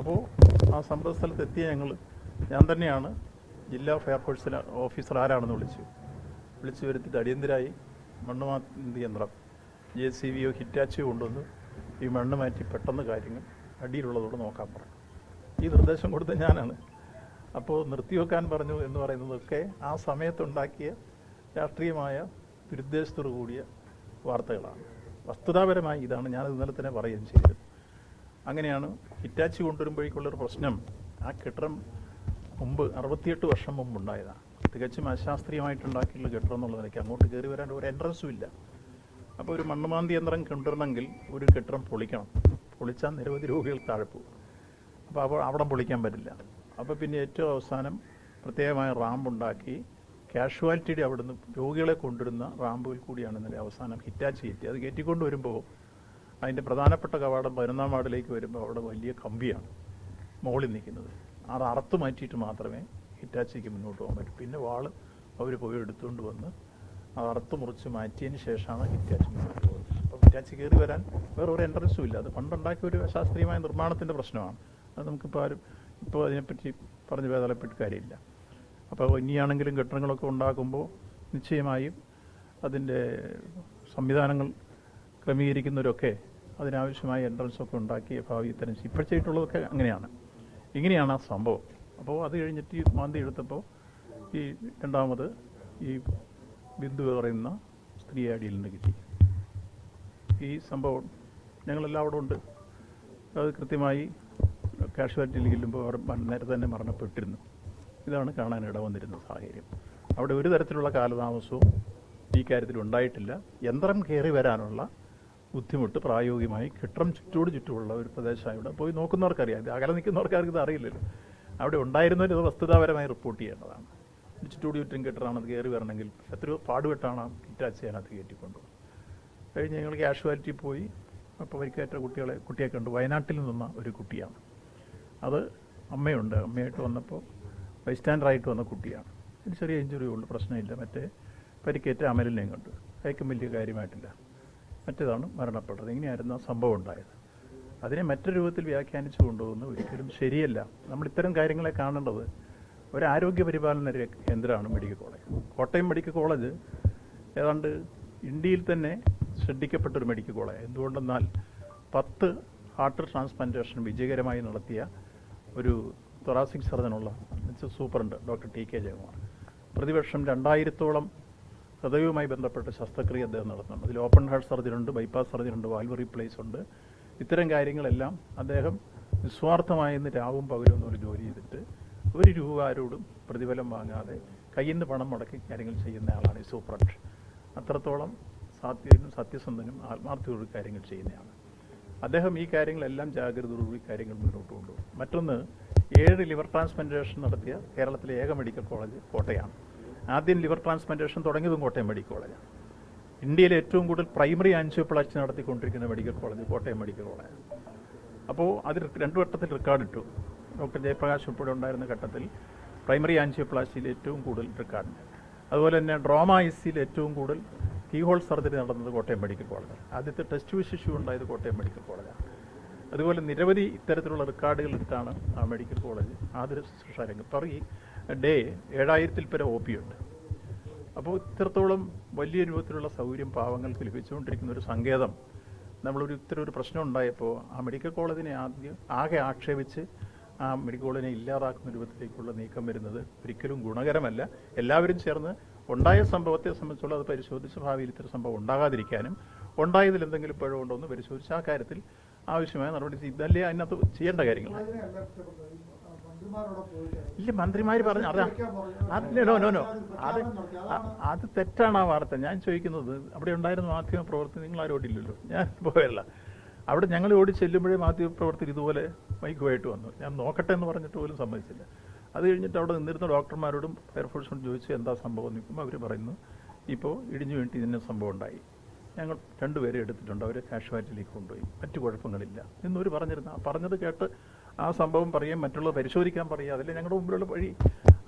അപ്പോൾ ആ സംഭവ സ്ഥലത്ത് എത്തിയ ഞങ്ങൾ ഞാൻ തന്നെയാണ് ജില്ലാ ഫയർഫോഴ്സിലെ ഓഫീസർ ആരാണെന്ന് വിളിച്ചു. വിളിച്ചു വരുത്തിയിട്ട് അടിയന്തരായി മണ്ണ് മാറ്റി യന്ത്രം? ജെ സി വിയോ ഹിറ്റാച്ചിയോ കൊണ്ടുവന്ന് ഈ മണ്ണ് മാറ്റി പെട്ടെന്ന് കാര്യങ്ങൾ അടിയിലുള്ളതോട് നോക്കാൻ പറഞ്ഞു. ഈ നിർദ്ദേശം കൊടുത്ത ഞാനാണ്. അപ്പോൾ നിർത്തിവെക്കാൻ പറഞ്ഞു എന്ന് പറയുന്നതൊക്കെ ആ സമയത്തുണ്ടാക്കിയ രാഷ്ട്രീയമായ ദുരുദ്ദേശത്തോടു കൂടിയ വാർത്തകളാണ്. വസ്തുതാപരമായി ഇതാണ് ഞാൻ ഇന്നലെ തന്നെ പറയുകയും ചെയ്തത്. അങ്ങനെയാണ് ഹിറ്റാച്ചി കൊണ്ടുവരുമ്പോഴേക്കുള്ളൊരു പ്രശ്നം ആ കെട്ടിടം മുമ്പ് അറുപത്തിയെട്ട് വർഷം മുമ്പ് ഉണ്ടായതാണ് തികച്ചും അശാസ്ത്രീയമായിട്ടുണ്ടാക്കിയുള്ള കെട്ടിടം എന്നുള്ള നിലയ്ക്ക് അങ്ങോട്ട് കയറി വരാൻ ഒരു എൻട്രൻസും ഇല്ല. അപ്പോൾ ഒരു മണ്ണുമാന്തി യന്ത്രം കൊണ്ടുവരണമെങ്കിൽ ഒരു കെട്ടിടം പൊളിക്കണം. പൊളിച്ചാൽ നിരവധി രോഗികൾ താഴെ പോകും. അപ്പോൾ അപ്പോൾ അവിടെ പൊളിക്കാൻ പറ്റില്ല. അപ്പോൾ പിന്നെ ഏറ്റവും അവസാനം പ്രത്യേകമായ റാമ്പ് ഉണ്ടാക്കി കാഷ്വാലിറ്റിയുടെ അവിടുന്ന് രോഗികളെ കൊണ്ടുവരുന്ന റാമ്പുകൾ കൂടിയാണ് ഇന്നലെ അവസാനം ഹിറ്റാച്ച് കയറ്റി അത് കയറ്റിക്കൊണ്ട് വരുമ്പോൾ അതിന്റെ പ്രധാനപ്പെട്ട കവാടം പതിനൊന്നാം വാർഡിലേക്ക് വരുമ്പോൾ അവിടെ വലിയ കമ്പിയാണ് മുകളിൽ നിൽക്കുന്നത്. അത് അറുത്ത് മാറ്റിയിട്ട് മാത്രമേ ഹിറ്റാച്ചിക്ക് മുന്നോട്ട് പോകാൻ പറ്റൂ. പിന്നെ വാൾ അവർ പോയി എടുത്തുകൊണ്ട് വന്ന് അത് അറുത്ത് മുറിച്ച് മാറ്റിയതിന് ശേഷമാണ് ഹിറ്റാച്ചി മുന്നോട്ട് പോകുന്നത്. അപ്പോൾ ഹിറ്റാച്ചി കയറി വരാൻ വേറെ ഒരു എൻട്രൻസും ഇല്ല. അത് പണ്ടുണ്ടാക്കിയ ഒരു ശാസ്ത്രീയമായ നിർമ്മാണത്തിന്റെ പ്രശ്നമാണ്. അത് നമുക്കിപ്പോൾ ആരും ഇപ്പോൾ അതിനെപ്പറ്റി പറഞ്ഞ് വേദനപ്പെട്ട് കാര്യമില്ല. അപ്പോൾ ഇനിയാണെങ്കിലും കെട്ടിടങ്ങളൊക്കെ ഉണ്ടാക്കുമ്പോൾ നിശ്ചയമായും അതിന്റെ സംവിധാനങ്ങൾ ക്രമീകരിക്കുന്നവരൊക്കെ അതിനാവശ്യമായ എൻട്രൻസൊക്കെ ഉണ്ടാക്കി ഭാവി ഇത്തരം ഇപ്പോൾ ചെയ്തിട്ടുള്ളതൊക്കെ അങ്ങനെയാണ്. ഇങ്ങനെയാണ് ആ സംഭവം. അപ്പോൾ അത് കഴിഞ്ഞിട്ട് ഈ മാന്തി എടുത്തപ്പോൾ ഈ രണ്ടാമത് ഈ ബിന്ദു പറയുന്ന സ്ത്രീ അടിയിൽ നിന്ന് കിട്ടി ഈ സംഭവം ഞങ്ങളെല്ലാം അവിടെ ഉണ്ട്. അത് കൃത്യമായി കാഷ്വാലിറ്റിയിൽ ചെല്ലുമ്പോൾ അവർ നേരത്തെ തന്നെ മരണപ്പെട്ടിരുന്നു. ഇതാണ് കാണാൻ ഇട വന്നിരുന്ന സാഹചര്യം. അവിടെ ഒരു തരത്തിലുള്ള കാലതാമസവും ഈ കാര്യത്തിൽ ഉണ്ടായിട്ടില്ല. യന്ത്രം കയറി വരാനുള്ള ബുദ്ധിമുട്ട് പ്രായോഗികമായി കെട്ടിടം ചുറ്റോട് ചുറ്റുമുള്ള ഒരു പ്രദേശമാണ് ഇവിടെ പോയി നോക്കുന്നവർക്കറിയാം. ഇത് അകലെ നിൽക്കുന്നവർക്കാർക്ക് ഇത് അറിയില്ലല്ലോ. അവിടെ ഉണ്ടായിരുന്നവർ ഇത് വസ്തുതാപരമായി റിപ്പോർട്ട് ചെയ്യേണ്ടതാണ്. ചുറ്റോട് ചുറ്റും കെട്ടിടമാണ് അത് കയറി വരണമെങ്കിൽ എത്രയോ പാടുപെട്ടാണ് ഹിറ്റാച്ച് അതിനകത്ത് കയറ്റിക്കൊണ്ടുപോകുന്നത്. കഴിഞ്ഞ് ഞങ്ങൾ കാഷ്വാലിറ്റി പോയി. അപ്പോൾ പരിക്കേറ്റ കുട്ടികളെ കുട്ടിയെ കണ്ടു. വയനാട്ടിൽ നിന്ന ഒരു കുട്ടിയാണ്. അത് അമ്മയുണ്ട്. അമ്മയായിട്ട് വന്നപ്പോൾ ബൈസ്റ്റാൻഡറായിട്ട് വന്ന കുട്ടിയാണ്. ഒരു ചെറിയ ഇഞ്ചുറി ഉള്ളു പ്രശ്നമില്ല. മറ്റേ പരിക്കേറ്റ അമലിനെയും കണ്ടു. അയക്കും വലിയ കാര്യമായിട്ടില്ല. മറ്റേതാണ് മരണപ്പെട്ടത്. ഇങ്ങനെയായിരുന്നു ആ സംഭവം ഉണ്ടായത്. അതിനെ മറ്റൊരു രൂപത്തിൽ വ്യാഖ്യാനിച്ചു കൊണ്ടുപോകുന്നത് ഒരിക്കലും ശരിയല്ല. നമ്മൾ ഇത്തരം കാര്യങ്ങളെ കാണേണ്ടത് ഒരു ആരോഗ്യ പരിപാലന കേന്ദ്രമാണ് medical college. Kottayam medical college ഏതാണ്ട് ഇന്ത്യയിൽ തന്നെ ശ്രദ്ധിക്കപ്പെട്ടൊരു മെഡിക്കൽ കോളേജ്. എന്തുകൊണ്ടെന്നാൽ പത്ത് ഹാർട്ട് ട്രാൻസ്പ്ലാന്റേഷൻ വിജയകരമായി നടത്തിയ ഒരു തൊറാസിക് സർജനുള്ള സൂപ്പറുണ്ട് ഡോക്ടർ ടി കെ ജയകുമാർ. പ്രതിവർഷം രണ്ടായിരത്തോളം ഹൃദയവുമായി ബന്ധപ്പെട്ട ശസ്ത്രക്രിയ അദ്ദേഹം നടത്തുന്നുണ്ട്. അതിൽ ഓപ്പൺ ഹാർട്ട് സർജറി ഉണ്ട് ബൈപ്പാസ് സർജറി ഉണ്ട് വാൽവ് റീപ്ലേസ് ഉണ്ട്. ഇത്തരം കാര്യങ്ങളെല്ലാം അദ്ദേഹം നിസ്വാർത്ഥമായി ഇന്ന് രാവും പകലും എന്നൊരു ജോലി ചെയ്തിട്ട് ഒരു രൂപ ആരോടും പ്രതിഫലം വാങ്ങാതെ കയ്യിൽ നിന്ന് പണം മുടക്കി കാര്യങ്ങൾ ചെയ്യുന്ന ആളാണ് ഈ സൂപ്രണ്ട്. അത്രത്തോളം സാത്യനും സത്യസന്ധനും ആത്മാർത്ഥയോട് കാര്യങ്ങൾ ചെയ്യുന്നതാണ് അദ്ദേഹം ഈ കാര്യങ്ങളെല്ലാം ജാഗ്രതയോടുകൂടി കാര്യങ്ങൾ മുന്നോട്ട് കൊണ്ടുപോകും. മറ്റൊന്ന് ഏഴ് ലിവർ ട്രാൻസ്പ്ലാന്റേഷൻ നടത്തിയ കേരളത്തിലെ ഏക മെഡിക്കൽ കോളേജ് കോട്ടയാണ്. ആദ്യം ലിവർ ട്രാൻസ്പ്ലാന്റേഷൻ തുടങ്ങിയതും കോട്ടയം മെഡിക്കൽ കോളേജാണ് ഇന്ത്യയിലെ ഏറ്റവും കൂടുതൽ പ്രൈമറി ആൻജിയോപ്ലാസ്റ്റി നടത്തിക്കൊണ്ടിരിക്കുന്ന medical college Kottayam medical college. അപ്പോൾ അത് രണ്ട് വട്ടത്തിൽ റെക്കോർഡ് ഇട്ടു. ഡോക്ടർ ജയപ്രകാശ് ഉൾപ്പെടെ ഉണ്ടായിരുന്ന ഘട്ടത്തിൽ പ്രൈമറി ആൻജിയോപ്ലാസ്റ്റിയിൽ ഏറ്റവും കൂടുതൽ റെക്കോർഡുണ്ട് അതുപോലെ തന്നെ ഡ്രോമ ഏറ്റവും കൂടുതൽ കീഹോൾ സർജറി നടന്നത് കോട്ടയം മെഡിക്കൽ കോളേജ്. ആദ്യത്തെ ടെസ്റ്റ് വിശിഷ്യു ഉണ്ടായത് കോട്ടയം മെഡിക്കൽ കോളേജാണ് അതുപോലെ നിരവധി ഇത്തരത്തിലുള്ള റെക്കോർഡുകൾ ഇട്ടാണ് ആ മെഡിക്കൽ കോളേജ് ആതുര ശുശ്രൂഷ രംഗത്ത് ഡേ ഏഴായിരത്തിൽ പരം ഒ പി ഉണ്ട് അപ്പോൾ ഇത്രത്തോളം വലിയ രൂപത്തിലുള്ള സൗകര്യം പാവങ്ങൾക്ക് ലഭിച്ചുകൊണ്ടിരിക്കുന്ന ഒരു സങ്കേതം. നമ്മളൊരു ഇത്തരം ഒരു പ്രശ്നം ഉണ്ടായപ്പോൾ ആ മെഡിക്കൽ കോളേജിനെ ആദ്യം ആകെ ആക്ഷേപിച്ച് ആ മെഡിക്കൽ കോളേജിനെ ഇല്ലാതാക്കുന്ന രൂപത്തിലേക്കുള്ള നീക്കം വരുന്നത് ഒരിക്കലും ഗുണകരമല്ല. എല്ലാവരും ചേർന്ന് ഉണ്ടായ സംഭവത്തെ സംബന്ധിച്ചുള്ള അത് പരിശോധിച്ച് ഭാവിയിൽ ഇത്തരം സംഭവം ഉണ്ടാകാതിരിക്കാനും ഉണ്ടായതിൽ എന്തെങ്കിലും പിഴവുണ്ടോ എന്ന് പരിശോധിച്ച് ആ കാര്യത്തിൽ ആവശ്യമായ നടപടി. ഇതല്ലേ അതിനകത്ത് ചെയ്യേണ്ട കാര്യങ്ങൾ. ഇല്ല മന്ത്രിമാർ പറഞ്ഞു അതാണ് അത് നോ നോ നോ. അത് അത് തെറ്റാണ് ആ വാർത്ത. ഞാൻ ചോദിക്കുന്നത് അവിടെ ഉണ്ടായിരുന്ന മാധ്യമ പ്രവർത്തി നിങ്ങൾ ആരും ഓടില്ലല്ലോ ഞാൻ പോയല്ല. അവിടെ ഞങ്ങൾ ഓടി ചെല്ലുമ്പോഴേ മാധ്യമ പ്രവർത്തകർ ഇതുപോലെ മൈക്കുമായിട്ട് വന്നു. ഞാൻ നോക്കട്ടെ എന്ന് പറഞ്ഞിട്ട് പോലും സമ്മതിച്ചില്ല. അത് കഴിഞ്ഞിട്ട് അവിടെ നിന്നിരുന്ന ഡോക്ടർമാരോടും ഫയർഫോഴ്സിനോടും ചോദിച്ചു എന്താ സംഭവം എന്ന് നിൽക്കുമ്പോൾ അവർ പറയുന്നു ഇപ്പോൾ ഇടിഞ്ഞു വേണ്ടി ഇതിന് സംഭവം ഉണ്ടായി. ഞങ്ങൾ രണ്ടുപേരെ എടുത്തിട്ടുണ്ട്. അവരെ കാഷ്വാലിറ്റിയിലേക്ക് കൊണ്ടുപോയി. മറ്റു കുഴപ്പങ്ങളില്ല. എന്നൊരു പറഞ്ഞിരുന്നു. പറഞ്ഞത് കേട്ട് ആ സംഭവം പറയുകയും മറ്റുള്ളത് പരിശോധിക്കാൻ പറയുക അതല്ലേ ഞങ്ങളുടെ മുമ്പിലുള്ള വഴി.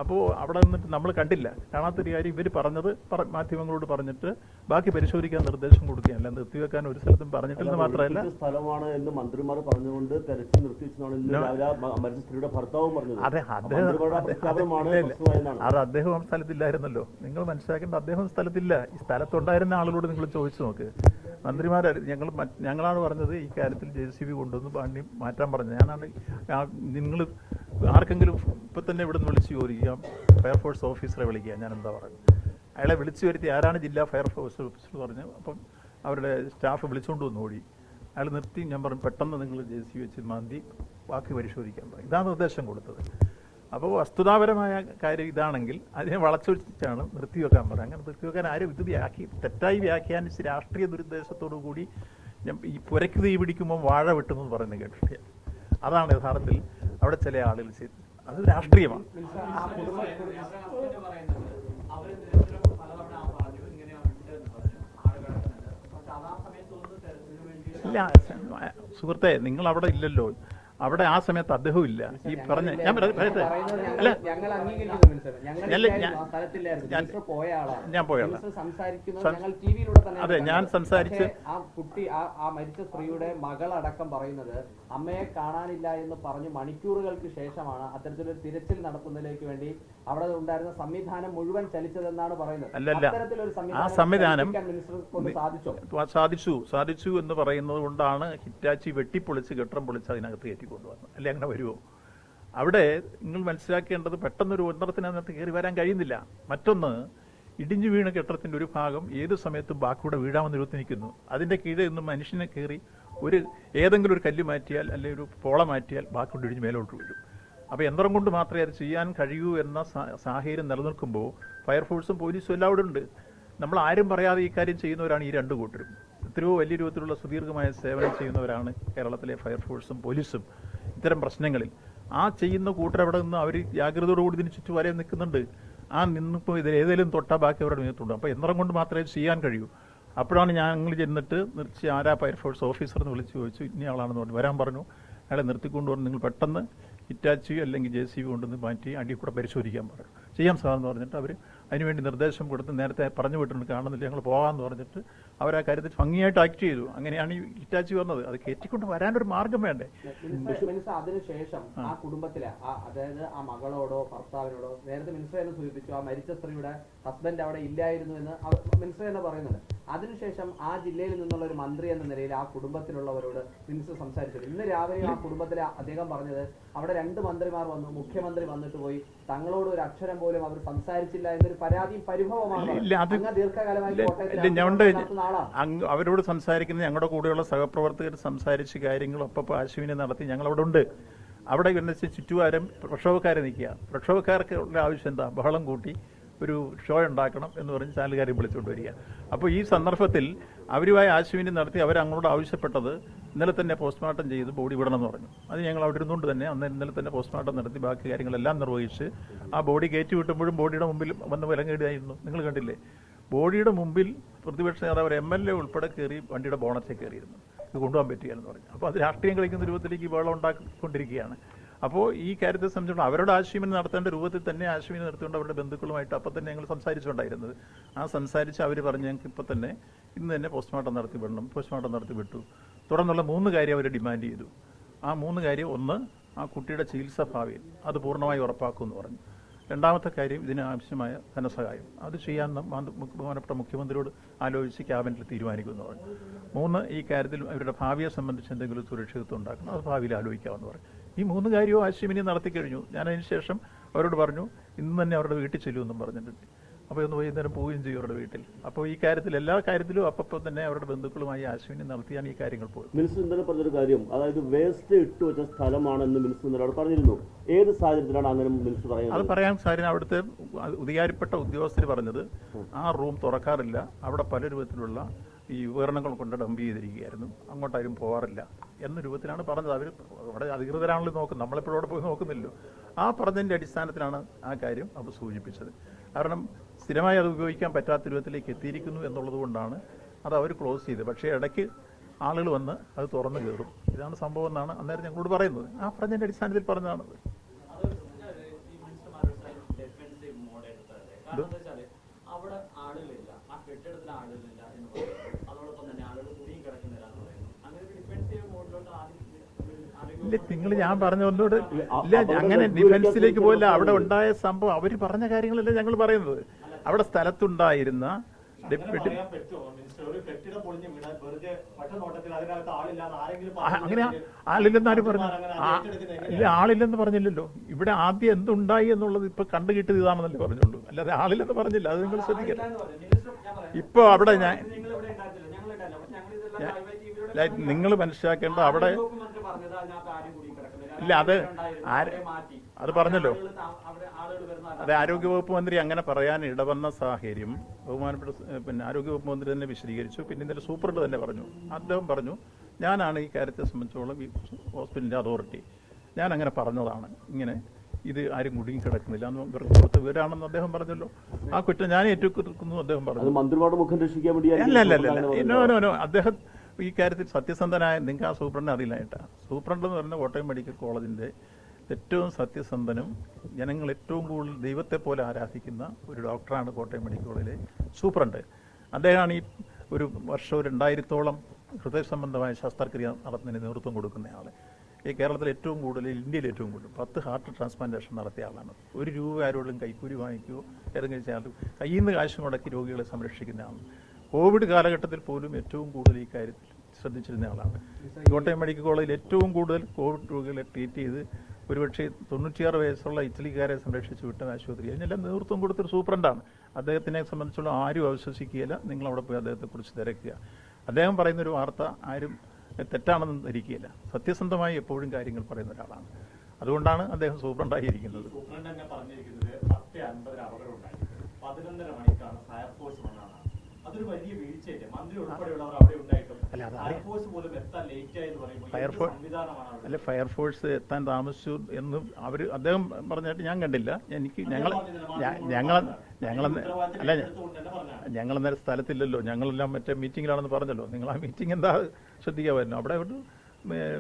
അപ്പോൾ അവിടെ നിന്നിട്ട് നമ്മൾ കണ്ടില്ല. കാണാത്തൊരു കാര്യം ഇവർ പറഞ്ഞത് മാധ്യമങ്ങളോട് പറഞ്ഞിട്ട് ബാക്കി പരിശോധിക്കാൻ നിർദ്ദേശം കൊടുക്കുകയല്ല. നിർത്തിവെക്കാൻ ഒരു സ്ഥലത്തും പറഞ്ഞിട്ടില്ലെന്ന് മാത്രമല്ല. സ്ഥലമാണ് എന്ന് മന്ത്രിമാർ പറഞ്ഞുകൊണ്ട് തെരച്ചിൽ നിർത്തിവെച്ചതാണ് ഭർത്താവും പറഞ്ഞത്. അതെ അദ്ദേഹം അത് അദ്ദേഹം ആ സ്ഥലത്തില്ലായിരുന്നല്ലോ. നിങ്ങൾ മനസ്സിലാക്കേണ്ട അദ്ദേഹം സ്ഥലത്തില്ല. ഈ സ്ഥലത്തുണ്ടായിരുന്ന ആളുകളോട് നിങ്ങൾ ചോദിച്ചു നോക്ക്. മന്ത്രിമാർ ഞങ്ങൾ ഞങ്ങളാണ് പറഞ്ഞത് ഈ കാര്യത്തിൽ ജെ സി ബി കൊണ്ടുവന്ന് പാണ്ഡ്യം മാറ്റാൻ പറഞ്ഞത്. ഞാനാണ് നിങ്ങൾ ആർക്കെങ്കിലും ഇപ്പം തന്നെ ഇവിടുന്ന് വിളിച്ച് ചോദിക്കാം. ഫയർഫോഴ്സ് ഓഫീസറെ വിളിക്കുക ഞാൻ എന്താ പറയുന്നത്? അയാളെ വിളിച്ചു വരുത്തി ആരാണ് ജില്ലാ ഫയർഫോഴ്സ് ഓഫീസർ പറഞ്ഞു അപ്പം അവരുടെ സ്റ്റാഫ് വിളിച്ചുകൊണ്ട് വന്ന് ഓടി. അയാൾ നിർത്തി. ഞാൻ പറഞ്ഞു പെട്ടെന്ന് നിങ്ങൾ ജെ സി വെച്ച് മാന്തി. ബാക്കി പരിശോധിക്കാൻ പറയും ഇതാണ് നിർദ്ദേശം കൊടുത്തത്. അപ്പോൾ വസ്തുതാപരമായ കാര്യം ഇതാണെങ്കിൽ അതിനെ വളച്ചൊടിച്ചാണ് നിർത്തിവെക്കാൻ പറയുന്നത് അങ്ങനെ നിർത്തിവെക്കാൻ ആരും ഇത് വ്യാഖ്യ തെറ്റായി വ്യാഖ്യാനിച്ച് രാഷ്ട്രീയ ദുരുദ്ദേശത്തോടു കൂടി ഞാൻ ഈ പുരയ്ക്ക് തീ പിടിക്കുമ്പോൾ വാഴ വെട്ടുന്നു എന്ന് പറയുന്നത് കേട്ടിട്ടില്ല. അതാണ് യഥാർത്ഥത്തിൽ അവിടെ ചില ആളുകൾ ചെയ്തത്. അത് രാഷ്ട്രീയമാണ്. ഇല്ല സുഹൃത്തെ നിങ്ങൾ അവിടെ ഇല്ലല്ലോ. അവിടെ ആ സമയത്ത് അദ്ദേഹവും ഇല്ല. ഈ പറഞ്ഞ ഞാൻ പറ- പറയട്ടെ. അല്ല. ഞാൻ- പോയ അതെ, ഞാൻ സംസാരിച്ച്- ആ കുട്ടി ആ ആ മരിച്ച സ്ത്രീയുടെ മകളടക്കം പറയുന്നത് അമ്മയെ കാണാനില്ല എന്ന് പറഞ്ഞ് മണിക്കൂറുകൾക്ക് ശേഷമാണ് അത്തരത്തിലൊരു തിരച്ചിൽ നടത്തുന്നതിലേക്ക് വേണ്ടി അവിടെ ഉണ്ടായിരുന്ന സംവിധാനം മുഴുവൻ ചലിച്ചതെന്നാണ് പറയുന്നത്. ആ സംവിധാനം സാധിച്ചോ? സാധിച്ചു. എന്ന് പറയുന്നത് കൊണ്ടാണ് ഹിറ്റാച്ചി വെട്ടിപ്പൊളിച്ച് കെട്ടിടം പൊളിച്ച് അതിനകത്ത് കയറ്റി കൊണ്ടുവന്നു അല്ലെ അങ്ങനെ വരുമോ അവിടെ നിങ്ങൾ മനസ്സിലാക്കേണ്ടത് പെട്ടെന്നൊരു ഒന്നരത്തിനകത്ത് കയറി വരാൻ കഴിയുന്നില്ല. മറ്റൊന്ന് ഇടിഞ്ഞു വീണ കെട്ടിടത്തിന്റെ ഒരു ഭാഗം ഏത് സമയത്തും ബാക്കിയുടെ വീഴാമെന്ന് എഴുത്തി നിൽക്കുന്നു. അതിന്റെ കീഴിൽ നിന്ന് മനുഷ്യനെ കയറി ഒരു ഏതെങ്കിലും ഒരു കല്ല് മാറ്റിയാൽ അല്ലെങ്കിൽ ഒരു പോള മാറ്റിയാൽ ബാക്കിയോട് ഇടിഞ്ഞ് മേലോട്ട് വീഴും. അപ്പോൾ യന്ത്രം കൊണ്ട് മാത്രമേ അത് ചെയ്യാൻ കഴിയൂ എന്ന സാഹചര്യം നിലനിൽക്കുമ്പോൾ ഫയർഫോഴ്സും പോലീസും എല്ലാം അവിടെ ഉണ്ട്. നമ്മൾ ആരും പറയാതെ ഈ കാര്യം ചെയ്യുന്നവരാണ് ഈ രണ്ട് കൂട്ടരും. എത്രയോ വലിയ രൂപത്തിലുള്ള സുദീർഘമായ സേവനം ചെയ്യുന്നവരാണ് കേരളത്തിലെ ഫയർഫോഴ്സും പോലീസും ഇത്തരം പ്രശ്നങ്ങളിൽ. ആ ചെയ്യുന്ന കൂട്ടർ അവിടെ നിന്ന് അവർ ജാഗ്രതയോടുകൂടി ഇതിന് ചുറ്റും വരെ നിൽക്കുന്നുണ്ട്. ആ നിന്നിപ്പോൾ ഇതിൽ ഏതെങ്കിലും തൊട്ടാൽ ബാക്കി അവരുടെ മേത്തുണ്ട്. അപ്പോൾ യന്ത്രം കൊണ്ട് മാത്രമേ ചെയ്യാൻ കഴിയൂ. അപ്പോഴാണ് ഞങ്ങൾ ചെന്നിട്ട് നിർത്തി ആരാ ഫയർഫോഴ്സ് ഓഫീസർ എന്ന് വിളിച്ച് ചോദിച്ചു. ഇന്ന ആളാണെന്ന് പറഞ്ഞു. വരാൻ പറഞ്ഞു. അയാളെ നിർത്തിക്കൊണ്ട് പറഞ്ഞു നിങ്ങൾ പെട്ടെന്ന് ഇറ്റാച്ചി അല്ലെങ്കിൽ ജെ സി ബി കൊണ്ടുവന്ന് മാറ്റി അടി കൂടെ പരിശോധിക്കാൻ പറഞ്ഞു. ചെയ്യാൻ സാധനം പറഞ്ഞിട്ട് അവർ അതിനുവേണ്ടി നിർദ്ദേശം കൊടുത്ത് നേരത്തെ പറഞ്ഞു വിട്ടിട്ടുണ്ട്. കാണുന്നില്ല ഞങ്ങൾ പോകാമെന്ന് പറഞ്ഞിട്ട് അവർ ആ കാര്യത്തിൽ ഭംഗിയായിട്ട് ആക്ട് ചെയ്തു. അങ്ങനെയാണ് ഈ ഇറ്റാച്ചി വന്നത്. അത് കയറ്റിക്കൊണ്ട് വരാനൊരു മാർഗം വേണ്ടേ? അതിനുശേഷം ആ. കുടുംബത്തിലെ അതായത് ആ മകളോടോ ഭർത്താവിനോടോ നേരത്തെ മിനിസ്റ്റർ സൂചിപ്പിച്ചു. ആ മരിച്ച സ്ത്രീയുടെ ഹസ്ബൻഡ് അവിടെ ഇല്ലായിരുന്നു എന്ന് മിനിസ്റ്റർ തന്നെ പറയുന്നുണ്ട്. അതിനുശേഷം ആ ജില്ലയിൽ നിന്നുള്ള ഒരു മന്ത്രി എന്ന നിലയിൽ ആ കുടുംബത്തിലുള്ളവരോട് മിനിസ്റ്റർ സംസാരിച്ചു ഇന്ന് രാവിലെ ആ കുടുംബത്തിലെ അദ്ദേഹം പറഞ്ഞത് അവിടെ രണ്ട് മന്ത്രിമാർ വന്നു മുഖ്യമന്ത്രി വന്നിട്ട് പോയി. തങ്ങളോട് ഒരു അക്ഷരം പോലും അവർ സംസാരിച്ചില്ല എന്നൊരു പരാതിയും പരിഭവമാണ്. ദീർഘകാലമായി അവരോട് സംസാരിക്കുന്ന ഞങ്ങളുടെ കൂടെയുള്ള സഹപ്രവർത്തകർ സംസാരിച്ച് കാര്യങ്ങൾ ഒപ്പം ആശുവിനെ നടത്തി. ഞങ്ങളവിടെ ഉണ്ട്. അവിടെ എന്ന് ചുറ്റുവാരം പ്രക്ഷോഭക്കാരെ നിൽക്കുക. പ്രക്ഷോഭക്കാർക്ക് ഉള്ള ആവശ്യം എന്താ? ബഹളം കൂട്ടി. ഒരു ഷോ ഉണ്ടാക്കണം എന്ന് പറഞ്ഞ് ചാനലുകാരെ വിളിച്ചുകൊണ്ട് വരിക അപ്പോൾ ഈ സന്ദർഭത്തിൽ അവരുമായി ആശുവിനെ നടത്തി അവർ അങ്ങോട്ട് ആവശ്യപ്പെട്ടത് ഇന്നലെ തന്നെ പോസ്റ്റ്മോർട്ടം ചെയ്ത് ബോഡി വിടണം എന്ന് പറഞ്ഞു. അത് ഞങ്ങൾ അവിടെ ഇരുന്നുകൊണ്ട് തന്നെ അന്ന് ഇന്നലെ തന്നെ പോസ്റ്റ്മോർട്ടം നടത്തി ബാക്കി കാര്യങ്ങളെല്ലാം നിർവഹിച്ച് ആ ബോഡി കയറ്റി വിട്ടുമ്പോഴും ബോഡിയുടെ മുമ്പിൽ വന്ന് വിലങ്ങേടിയായിരുന്നു നിങ്ങൾ കണ്ടില്ലേ? ബോഡിയുടെ മുമ്പിൽ പ്രതിപക്ഷ നേതാവ് എം എൽ എ ഉൾപ്പെടെ കയറി വണ്ടിയുടെ ബോണറ്റിൽ കയറിയിരുന്നു. ഇത് കൊണ്ടുപോകാൻ പറ്റുകയെന്ന് പറഞ്ഞു. അപ്പോൾ അത് രാഷ്ട്രീയം കളിക്കുന്ന രൂപത്തിലേക്ക് വെള്ളം ഉണ്ടാക്കിക്കൊണ്ടിരിക്കുകയാണ് അപ്പോൾ ഈ കാര്യത്തെ സംബന്ധിച്ചിടത്തോളം അവരുടെ ആശയവിനിമയം നടത്തേണ്ട രൂപത്തിൽ തന്നെ ആശയവിനിമയം നടത്തിക്കൊണ്ട് അവരുടെ ബന്ധുക്കളുമായിട്ട് അപ്പം തന്നെ ഞങ്ങൾ സംസാരിച്ചുകൊണ്ടായിരുന്നത്. ആ സംസാരിച്ച് അവർ പറഞ്ഞ് ഞങ്ങൾക്ക് ഇപ്പം തന്നെ ഇന്ന് തന്നെ പോസ്റ്റ്മോർട്ടം നടത്തി വിടണം പോസ്റ്റ്മോർട്ടം നടത്തി വിട്ടു. തുടർന്നുള്ള മൂന്ന് കാര്യം അവർ ഡിമാൻഡ് ചെയ്തു. ആ മൂന്ന് കാര്യം ഒന്ന് ആ കുട്ടിയുടെ ചികിത്സാ ഭാവിയിൽ അത് പൂർണമായി ഉറപ്പാക്കുമെന്ന് പറഞ്ഞു. രണ്ടാമത്തെ കാര്യം ഇതിന് ആവശ്യമായ ധനസഹായം. അത് ചെയ്യാൻ ബഹുമാനപ്പെട്ട മുഖ്യമന്ത്രിയോട് ആലോചിച്ച് ക്യാബിനറ്റിൽ തീരുമാനിക്കുമെന്ന് പറഞ്ഞു. മൂന്ന് ഈ കാര്യത്തിൽ അവരുടെ ഭാവിയെ സംബന്ധിച്ച് എന്തെങ്കിലും സുരക്ഷിതത്വം ഉണ്ടാക്കണം. അത് ഭാവിയിൽ ആലോചിക്കാമെന്ന് പറഞ്ഞു. ഈ മൂന്ന് കാര്യവും ആശയവിനിയം നടത്തി കഴിഞ്ഞു. ഞാൻ അതിന് ശേഷം അവരോട് പറഞ്ഞു ഇന്ന് തന്നെ അവരുടെ വീട്ടിൽ ചെല്ലുമെന്നും പറഞ്ഞിട്ടുണ്ട്. അപ്പോൾ ഒന്ന് വൈകുന്നേരം പോവുകയും ചെയ്യും അവരുടെ വീട്ടിൽ. അപ്പോൾ ഈ കാര്യത്തിൽ എല്ലാ കാര്യത്തിലും അപ്പോൾ തന്നെ അവരുടെ ബന്ധുക്കളുമായി ആശുവിനെ നടത്തിയാണ് ഈ കാര്യങ്ങൾ പോയത്. മിനിസ്റ്റർ ഇന്നലെ പറഞ്ഞൊരു കാര്യം അതായത് വേസ്റ്റ് ഇട്ട് വെച്ച സ്ഥലമാണെന്ന് മിനിസ്റ്റർ ഇന്നലെ പറഞ്ഞിരുന്നു. ഏത് സാഹചര്യത്തിലാണ് അങ്ങനെ മിനിസ്റ്റർ അത് പറയുന്നത് പറയാൻ സാധനം അവിടുത്തെ ഉദയാരിപ്പെട്ട ഉദ്യോഗസ്ഥർ പറഞ്ഞത് ആ റൂം തുറക്കാറില്ല. അവിടെ പല രൂപത്തിലുള്ള ഈ ഉപകരണങ്ങൾ കൊണ്ട് ഡംപ് ചെയ്തിരിക്കുകയായിരുന്നു. അങ്ങോട്ടാരും പോകാറില്ല എന്ന രൂപത്തിലാണ് പറഞ്ഞത്. അവർ അവിടെ അധികൃതരാണല്ലോ നോക്കുന്നത്. നമ്മളെപ്പോഴും അവിടെ പോയി നോക്കുന്നില്ലല്ലോ. ആ പറഞ്ഞതിന്റെ അടിസ്ഥാനത്തിലാണ് ആ കാര്യം അവർ സൂചിപ്പിച്ചത്. കാരണം സ്ഥിരമായി അത് ഉപയോഗിക്കാൻ പറ്റാത്ത രൂപത്തിലേക്ക് എത്തിയിരിക്കുന്നു എന്നുള്ളത് കൊണ്ടാണ് അത് അവർ ക്ലോസ് ചെയ്തത്. പക്ഷേ ഇടയ്ക്ക് ആളുകൾ വന്ന് അത് തുറന്നു കയറും. ഇതാണ് സംഭവം എന്നാണ് അന്നേരം ഞങ്ങളോട് പറയുന്നത്. ആ പറഞ്ഞതിന്റെ അടിസ്ഥാനത്തിൽ പറഞ്ഞതാണത് എന്താ വെച്ചാൽ അവിടെ ആളുകളില്ല ആ കെട്ടിടത്തിൽ ആളുകളില്ല എന്ന് പറയുന്നു അതോടൊപ്പം തന്നെ ആളുകൾ കുടിയും കിടക്കുന്നില്ല എന്ന് പറയുന്നു അങ്ങനെ ഒരു ഡിഫൻസീവ് മോഡിലോട്ട് ആദ്യം ആരോഗ്യ ഇല്ല നിങ്ങൾ ഞാൻ പറഞ്ഞ ഒന്നോട് അ- ഇല്ല അങ്ങനെ ഡിഫൻസിലേക്ക് പോയില്ല. അവിടെ ഉണ്ടായ സംഭവം അവർ പറഞ്ഞ കാര്യങ്ങളല്ല ഞങ്ങൾ പറയുന്നത്. അവിടെ സ്ഥലത്തുണ്ടായിരുന്ന ഡെപ്യൂട്ടി അങ്ങനെ ആളില്ലെന്ന് ആരും പറഞ്ഞു? ഇല്ല ആളില്ലെന്ന് പറഞ്ഞില്ലല്ലോ. ഇവിടെ ആദ്യം എന്തുണ്ടായി എന്നുള്ളത് ഇപ്പൊ കണ്ടു കിട്ടിയത് ഇതാണെന്നല്ലേ പറഞ്ഞുള്ളൂ. അല്ലാതെ ആളില്ലെന്ന് പറഞ്ഞില്ല. അത് നിങ്ങൾ ശ്രദ്ധിക്കണം. ഇപ്പൊ അവിടെ ഞാൻ നിങ്ങൾ മനസ്സിലാക്കേണ്ട അവിടെ ഇല്ല അത് അത് പറഞ്ഞല്ലോ. അതെ ആരോഗ്യവകുപ്പ് മന്ത്രി അങ്ങനെ പറയാൻ ഇടവന്ന സാഹചര്യം ബഹുമാനപ്പെട്ട പിന്നെ ആരോഗ്യവകുപ്പ് മന്ത്രി തന്നെ വിശദീകരിച്ചു. പിന്നെ ഇന്നലെ സൂപ്രണ്ട് തന്നെ പറഞ്ഞു. അദ്ദേഹം പറഞ്ഞു ഞാനാണ് ഈ കാര്യത്തെ സംബന്ധിച്ചോളം ഈ ഹോസ്പിറ്റലിന്റെ അതോറിറ്റി. ഞാൻ അങ്ങനെ പറഞ്ഞതാണ്. ഇങ്ങനെ ഇത് ആരും കുടുങ്ങി കിടക്കുന്നില്ല എന്ന് ഇവർക്ക് കൊടുത്ത വീടാണെന്ന് അദ്ദേഹം പറഞ്ഞല്ലോ. ആ കുറ്റം ഞാൻ ഏറ്റെടുക്കുന്നു അദ്ദേഹം പറഞ്ഞു. മന്ത്രിമാരുടെ മുഖം രക്ഷിക്കാൻ വേണ്ടി അല്ല അല്ല അല്ല അദ്ദേഹം ഈ കാര്യത്തിൽ സത്യസന്ധനായ നിങ്ങൾക്ക് ആ സൂപ്രണ്ടിനെ അറിയില്ല ഏട്ടാ. സൂപ്രണ്ട് എന്ന് പറയുന്ന കോട്ടയം മെഡിക്കൽ കോളേജിന്റെ ഏറ്റവും സത്യസന്ധനും ജനങ്ങൾ ഏറ്റവും കൂടുതൽ ദൈവത്തെ പോലെ ആരാധിക്കുന്ന ഒരു ഡോക്ടറാണ് കോട്ടയം മെഡിക്കൽ കോളേജിലെ സൂപ്രണ്ട്. അദ്ദേഹമാണ് ഈ ഒരു വർഷം രണ്ടായിരത്തോളം ഹൃദയ സംബന്ധമായ ശസ്ത്രക്രിയ നടത്തുന്നതിന് നേതൃത്വം കൊടുക്കുന്ന ആൾ ഈ കേരളത്തിൽ ഏറ്റവും കൂടുതൽ ഇന്ത്യയിൽ ഏറ്റവും കൂടുതൽ പത്ത് ഹാർട്ട് ട്രാൻസ്പ്ലാന്റേഷൻ നടത്തിയ ആളാണ്. ഒരു രൂപ ആരോടും കൈക്കൂലി വാങ്ങിക്കുകയോ ഏതെങ്കിലും ആൾ കയ്യിൽ നിന്ന് കാശ് മുടക്കി രോഗികളെ സംരക്ഷിക്കുന്ന ആളാണ്. കോവിഡ് കാലഘട്ടത്തിൽ പോലും ഏറ്റവും കൂടുതൽ ഈ കാര്യത്തിൽ ശ്രദ്ധിച്ചിരുന്ന ആളാണ്. കോട്ടയം മെഡിക്കൽ കോളേജിൽ ഏറ്റവും കൂടുതൽ കോവിഡ് രോഗികളെ ട്രീറ്റ് ചെയ്ത് ഒരുപക്ഷെ തൊണ്ണൂറ്റിയാറ് വയസ്സുള്ള ഇറ്റലിക്കാരെ സംരക്ഷിച്ച് വിട്ട ആശുപത്രി. അതിനെല്ലാം നേതൃത്വം കൊടുത്തൊരു സൂപ്രണ്ടാണ്. അദ്ദേഹത്തിനെ സംബന്ധിച്ചുള്ള ആരും അവിശ്വസിക്കുകയില്ല. നിങ്ങൾ അവിടെ പോയി അദ്ദേഹത്തെക്കുറിച്ച് തിരക്കുക. അദ്ദേഹം പറയുന്നൊരു വാർത്ത ആരും തെറ്റാണെന്ന് ധരിക്കുകയില്ല. സത്യസന്ധമായി എപ്പോഴും കാര്യങ്ങൾ പറയുന്ന ഒരാളാണ്. അതുകൊണ്ടാണ് അദ്ദേഹം സൂപ്രണ്ടായിരിക്കുന്നത്. സൂപ്രണ്ട് തന്നെ പറഞ്ഞിരിക്കുന്നത് പത്ത് അൻപതിന് അപകടം ഉണ്ടായി. പതിനൊന്നര മണിക്കാണ് ഫയർഫോഴ്സ് വന്നതാണ് അതൊരു വലിയ വീഴ്ചയല്ലേ മന്ത്രി ഉൾപ്പെടെയുള്ളവർ അവിടെ ഉണ്ടായിട്ടും അല്ല, ഫയർഫോഴ്സ് പോലും എത്താൻ ലേറ്റ് പറയുമ്പോൾ ഫയർഫോ- സംവിധാനമാണ് അല്ല ഫയർഫോഴ്സ് എത്താൻ താമസിച്ചു എന്ന് അവർ അദ്ദേഹം പറഞ്ഞിട്ട് ഞാൻ കണ്ടില്ല. എനിക്ക് ഞങ്ങൾ ഞങ്ങൾ ഞങ്ങൾ അല്ല ഞങ്ങൾ അന്നേരം സ്ഥലത്തില്ലല്ലോ. ഞങ്ങളെല്ലാം മറ്റേ മീറ്റിങ്ങിലാണെന്ന് പറഞ്ഞല്ലോ. നിങ്ങൾ ആ മീറ്റിംഗ് എന്താ ശ്രദ്ധിക്കാമായിരുന്നു അവിടെ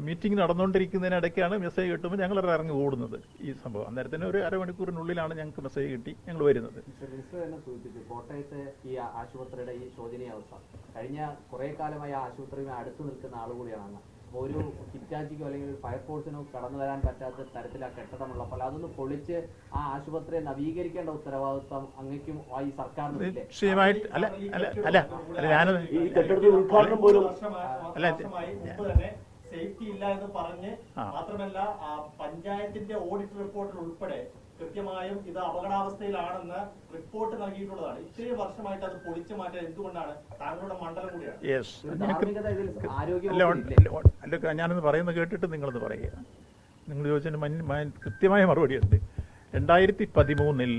മീറ്റിംഗ് നടന്നുകൊണ്ടിരിക്കുന്നതിനിടയ്ക്കാണ് മെസ്സേജ് കിട്ടുമ്പോൾ ഞങ്ങൾ ഇറങ്ങി ഓടുന്നത് ഈ സംഭവം. അന്നേരത്തിന് ഒരു അരമണിക്കൂറിനുള്ളിലാണ് ഞങ്ങൾക്ക് മെസ്സേജ് കിട്ടി ഞങ്ങൾ വരുന്നത്. മിനിസ്റ്റർ തന്നെ സൂചിപ്പിച്ചു കോട്ടയത്തെ ഈ ആശുപത്രിയുടെ ഈ ശോചനീയ അവസ്ഥ. കഴിഞ്ഞ കുറെ കാലമായി ആ ആശുപത്രിയുമായി അടുത്ത് നിൽക്കുന്ന ആൾ കൂടിയാണ്. അങ്ങ് അപ്പോൾ ഒരു ഹിറ്റാച്ചിക്കോ അല്ലെങ്കിൽ ഒരു ഫയർഫോഴ്സിനോ കടന്നു വരാൻ പറ്റാത്ത തരത്തിൽ ആ കെട്ടിടമുള്ളപ്പോൾ അതൊന്ന് പൊളിച്ച് ആ ആശുപത്രിയെ നവീകരിക്കേണ്ട ഉത്തരവാദിത്വം അങ്ങേക്കും ആ ഈ സർക്കാരിന് നിശ്ചയമായിട്ട് അല്ല അല്ല അല്ല അല്ല ഞാനത് ഈ കെട്ടിടത്തിന്റെ ഉദ്ഘാടനം പോലും അല്ല, തന്നെ സേഫ്റ്റി ഇല്ല എന്ന് പറഞ്ഞ് മാത്രമല്ല പഞ്ചായത്തിന്റെ ഓഡിറ്റ് റിപ്പോർട്ടിൽ ഉൾപ്പെടെ കൃത്യമായും ഇത് അപകടാവസ്ഥയിലാണെന്ന് റിപ്പോർട്ട് നൽകിയിട്ടുള്ളതാണ്. ഇത്രയും വർഷമായിട്ട് അത് പൊളിച്ചു മാറ്റാൻ എന്തുകൊണ്ടാണ്? താങ്കളുടെ മണ്ഡലം കൂടിയാണ്. അല്ല വകുപ്പിൽ അല്ല അല്ല ഞാനൊന്ന് പറയുന്നത് കേട്ടിട്ട് നിങ്ങളൊന്ന് പറയുക. നിങ്ങൾ ചോദിച്ചതിന് കൃത്യമായ മറുപടി ഉണ്ട്. രണ്ടായിരത്തി പതിമൂന്നിൽ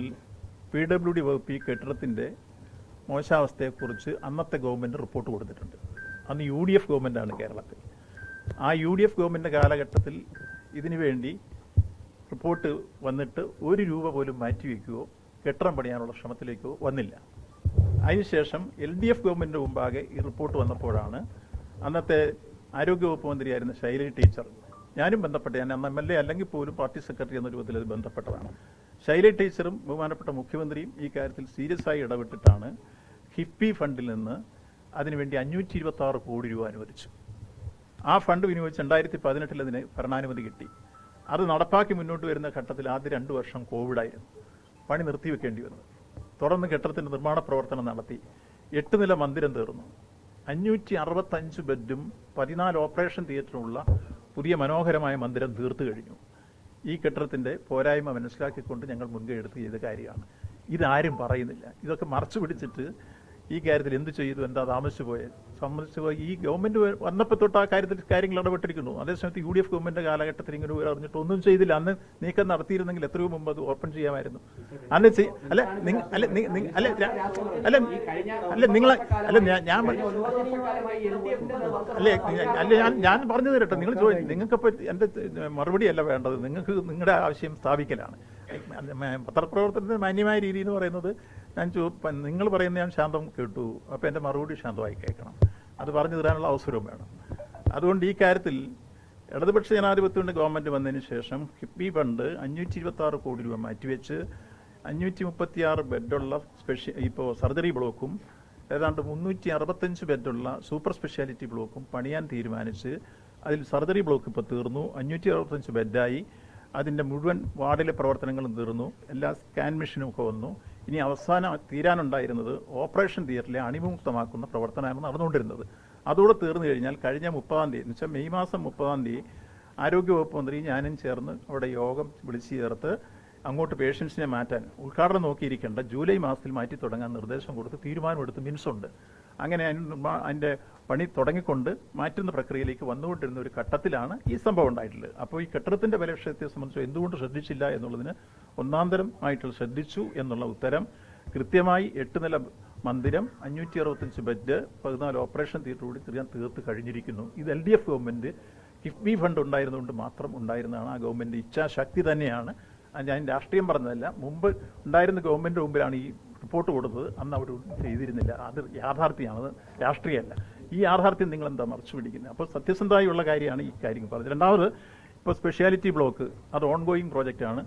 പി ഡബ്ല്യു ഡി വകുപ്പ് ഈ കെട്ടിടത്തിന്റെ മോശാവസ്ഥയെക്കുറിച്ച് അന്നത്തെ ഗവൺമെന്റ് റിപ്പോർട്ട് കൊടുത്തിട്ടുണ്ട്. അന്ന് യു ഡി എഫ് ഗവൺമെന്റാണ് കേരളത്തിൽ. ആ യു ഡി എഫ് ഗവൺമെന്റ് കാലഘട്ടത്തിൽ ഇതിനു വേണ്ടി റിപ്പോർട്ട് വന്നിട്ട് ഒരു രൂപ പോലും മാറ്റിവെക്കുകയോ കെട്ടിടം പണിയാനുള്ള ശ്രമത്തിലേക്കോ വന്നില്ല. അതിനുശേഷം എൽ ഡി എഫ് ഗവൺമെന്റ് മുമ്പാകെ ഈ റിപ്പോർട്ട് വന്നപ്പോഴാണ് അന്നത്തെ ആരോഗ്യവകുപ്പ് മന്ത്രിയായിരുന്ന ശൈലജ ടീച്ചർ ഞാനും ബന്ധപ്പെട്ട ഞാൻ അന്ന് എം എൽ എ അല്ലെങ്കിൽ പോലും പാർട്ടി സെക്രട്ടറി എന്ന രൂപത്തിൽ അത് ബന്ധപ്പെട്ടതാണ്. ശൈല ടീച്ചറും ബഹുമാനപ്പെട്ട മുഖ്യമന്ത്രിയും ഈ കാര്യത്തിൽ സീരിയസ് ആയി ഇടപെട്ടിട്ടാണ് ഹിപ്പി ഫണ്ടിൽ നിന്ന് അതിനുവേണ്ടി അഞ്ഞൂറ്റി ഇരുപത്തി ആറ് കോടി രൂപ അനുവദിച്ചു. ആ ഫണ്ട് വിനിയോഗിച്ച് രണ്ടായിരത്തി പതിനെട്ടിൽ അതിന് ഭരണാനുമതി കിട്ടി. അത് നടപ്പാക്കി മുന്നോട്ട് വരുന്ന ഘട്ടത്തിൽ ആദ്യ രണ്ട് വർഷം കോവിഡായിരുന്നു. പണി നിർത്തിവെക്കേണ്ടി വന്നു. തുടർന്ന് കെട്ടിടത്തിന്റെ നിർമ്മാണ പ്രവർത്തനം നടത്തി. എട്ട് നില മന്ദിരം തീർന്നു. അഞ്ഞൂറ്റി അറുപത്തഞ്ച് ബെഡും പതിനാല് ഓപ്പറേഷൻ തിയേറ്ററുമുള്ള പുതിയ മനോഹരമായ മന്ദിരം തീർത്തു കഴിഞ്ഞു. ഈ കെട്ടിടത്തിന്റെ പോരായ്മ മനസ്സിലാക്കിക്കൊണ്ട് ഞങ്ങൾ മുൻകൈ എടുത്ത് ചെയ്ത കാര്യമാണ്. ഇതാരും പറയുന്നില്ല. ഇതൊക്കെ മറച്ചു പിടിച്ചിട്ട് ഈ കാര്യത്തിൽ എന്ത് ചെയ്തു എന്താ താമസിച്ചു പോയത് സംബന്ധിച്ച് പോയി. ഈ ഗവൺമെന്റ് വന്നപ്പോൾ തൊട്ട് ആ കാര്യത്തിൽ കാര്യങ്ങൾ ഇടപെട്ടിരിക്കുന്നു. അതേസമയത്ത് യു ഡി എഫ് ഗവൺമെന്റ് കാലഘട്ടത്തിൽ ഇങ്ങനെ അറിഞ്ഞിട്ട് ഒന്നും ചെയ്തില്ല. അന്ന് നീക്കം നടത്തിയിരുന്നെങ്കിൽ എത്രയോ മുമ്പ് അത് ഓപ്പൺ ചെയ്യാമായിരുന്നു. അന്ന് അല്ല അല്ല അല്ല അല്ല അല്ല നിങ്ങൾ അല്ല ഞാൻ- അല്ലെ അല്ലേ ഞാൻ- ഞാൻ പറഞ്ഞു തരട്ടെ. നിങ്ങൾ ചോദിച്ചു നിങ്ങൾക്കിപ്പോൾ എന്റെ മറുപടി അല്ല വേണ്ടത്. നിങ്ങൾക്ക് നിങ്ങളുടെ ആവശ്യം സ്ഥാപിക്കലാണ്. പത്രപ്രവർത്തനത്തിന് മാന്യമായ രീതി എന്ന് പറയുന്നത് ഞാൻ ചോ നിങ്ങൾ പറയുന്ന ഞാൻ ശാന്തം കേട്ടു. അപ്പോൾ എന്റെ മറുപടി ശാന്തമായി കേൾക്കണം. അത് പറഞ്ഞു തരാനുള്ള അവസരവും വേണം. അതുകൊണ്ട് ഈ കാര്യത്തിൽ ഇടതുപക്ഷ ജനാധിപത്യത്തിന്റെ ഗവൺമെന്റ് വന്നതിന് ശേഷം കിഫ്ബി ഫണ്ട് അഞ്ഞൂറ്റി ഇരുപത്തി കോടി രൂപ മാറ്റിവെച്ച് അഞ്ഞൂറ്റി മുപ്പത്തിയാറ് ബെഡുള്ള സ്പെഷ്യ ഇപ്പോൾ സർജറി ബ്ലോക്കും ഏതാണ്ട് മുന്നൂറ്റി അറുപത്തഞ്ച് ബെഡുള്ള സൂപ്പർ സ്പെഷ്യാലിറ്റി ബ്ലോക്കും പണിയാൻ തീരുമാനിച്ച് അതിൽ സർജറി ബ്ലോക്ക് ഇപ്പോൾ തീർന്നു. അഞ്ഞൂറ്റി അറുപത്തഞ്ച് ബെഡായി. അതിന്റെ മുഴുവൻ വാർഡിലെ പ്രവർത്തനങ്ങളും തീർന്നു. എല്ലാ സ്കാൻ മെഷീനും ഒക്കെ വന്നു. ഇനി അവസാനം തീരാനുണ്ടായിരുന്നത് ഓപ്പറേഷൻ തിയേറ്ററിലെ അണിമുക്തമാക്കുന്ന പ്രവർത്തനമാണ് നടന്നുകൊണ്ടിരുന്നത്. അതോടെ തീർന്നു കഴിഞ്ഞാൽ കഴിഞ്ഞ മുപ്പതാം തീയതി എന്ന് വെച്ചാൽ മെയ് മാസം മുപ്പതാം തീയതി ആരോഗ്യവകുപ്പ് മന്ത്രി ഞാനും ചേർന്ന് അവിടെ യോഗം വിളിച്ചു ചേർത്ത് അങ്ങോട്ട് പേഷ്യൻസിനെ മാറ്റാൻ ഉദ്ഘാടനം നോക്കിയിരിക്കേണ്ട ജൂലൈ മാസത്തിൽ മാറ്റി തുടങ്ങാൻ നിർദ്ദേശം കൊടുത്ത് തീരുമാനമെടുത്ത് മിൻസുണ്ട്. അങ്ങനെ അതിന്റെ പണി തുടങ്ങിക്കൊണ്ട് മാറ്റുന്ന പ്രക്രിയയിലേക്ക് വന്നുകൊണ്ടിരുന്ന ഒരു ഘട്ടത്തിലാണ് ഈ സംഭവം ഉണ്ടായിട്ടുള്ളത്. അപ്പോൾ ഈ കെട്ടിടത്തിന്റെ ബലക്ഷയത്തെ സംബന്ധിച്ച് എന്തുകൊണ്ട് ശ്രദ്ധിച്ചില്ല എന്നുള്ളതിന് ഒന്നാന്തരം ആയിട്ടുള്ള ശ്രദ്ധിച്ചു എന്നുള്ള ഉത്തരം കൃത്യമായി എട്ട് നില മന്ദിരം അഞ്ഞൂറ്റി അറുപത്തഞ്ച് ബെഡ് പതിനാല് ഓപ്പറേഷൻ തിയേറ്ററോട് തീർക്കാൻ തീർത്ത് കഴിഞ്ഞിരിക്കുന്നു. ഇത് L D F government KIIFB fund ഉണ്ടായിരുന്നുകൊണ്ട് മാത്രം ഉണ്ടായിരുന്നതാണ്. ആ ഗവൺമെന്റ് ഇച്ഛാശക്തി തന്നെയാണ്. ഞാൻ രാഷ്ട്രീയം പറഞ്ഞതല്ല. മുമ്പ് ഉണ്ടായിരുന്ന ഗവൺമെന്റ് മുമ്പിലാണ് ഈ റിപ്പോർട്ട് കൊടുത്തത് അന്ന് അവർ ചെയ്തിരുന്നില്ല. അത് യാഥാർത്ഥ്യമാണ് അത് രാഷ്ട്രീയമല്ല. ഈ യാഥാർത്ഥ്യം നിങ്ങൾ എന്താ മറച്ചു പിടിക്കുന്നത്? അപ്പോൾ സത്യസന്ധമായുള്ള കാര്യമാണ് ഈ കാര്യം പറഞ്ഞത്. രണ്ടാമത് ഇപ്പോൾ സ്പെഷ്യാലിറ്റി ബ്ലോക്ക് അത് ഓൺഗോയിങ് പ്രോജക്റ്റാണ്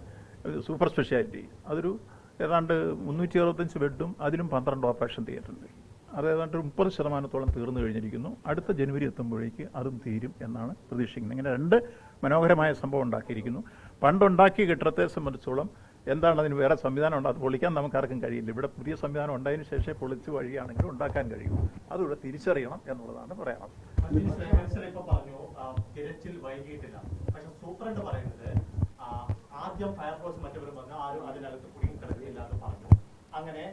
സൂപ്പർ സ്പെഷ്യാലിറ്റി അതൊരു ഏതാണ്ട് മുന്നൂറ്റി അറുപത്തഞ്ച് ബെഡും അതിലും പന്ത്രണ്ട് ഓപ്പറേഷൻ തിയേറ്റർ ഉണ്ട്. അത് ഏതാണ്ട് മുപ്പത് ശതമാനത്തോളം തീർന്നു കഴിഞ്ഞിരിക്കുന്നു. അടുത്ത ജനുവരി എത്തുമ്പോഴേക്ക് അതും തീരും എന്നാണ് പ്രതീക്ഷിക്കുന്നത്. ഇങ്ങനെ രണ്ട് മനോഹരമായ സംഭവം ഉണ്ടാക്കിയിരിക്കുന്നു. പണ്ടുണ്ടാക്കിയ കെട്ടിടത്തെ സംബന്ധിച്ചോളം എന്താണ് അതിന് വേറെ സംവിധാനം ഉണ്ട് അത് പൊളിക്കാൻ നമുക്കാർക്കും കഴിയില്ല. ഇവിടെ പുതിയ സംവിധാനം ഉണ്ടായതിനു ശേഷം പൊളിച്ച് വഴിയാണെങ്കിലും ഉണ്ടാക്കാൻ കഴിയും. അതിവിടെ തിരിച്ചറിയണം എന്നുള്ളതാണ് പറയാനുള്ളത്. ആദ്യം ഫയർഫോഴ്സ് ആരും എന്ന് പറഞ്ഞു. അങ്ങനെ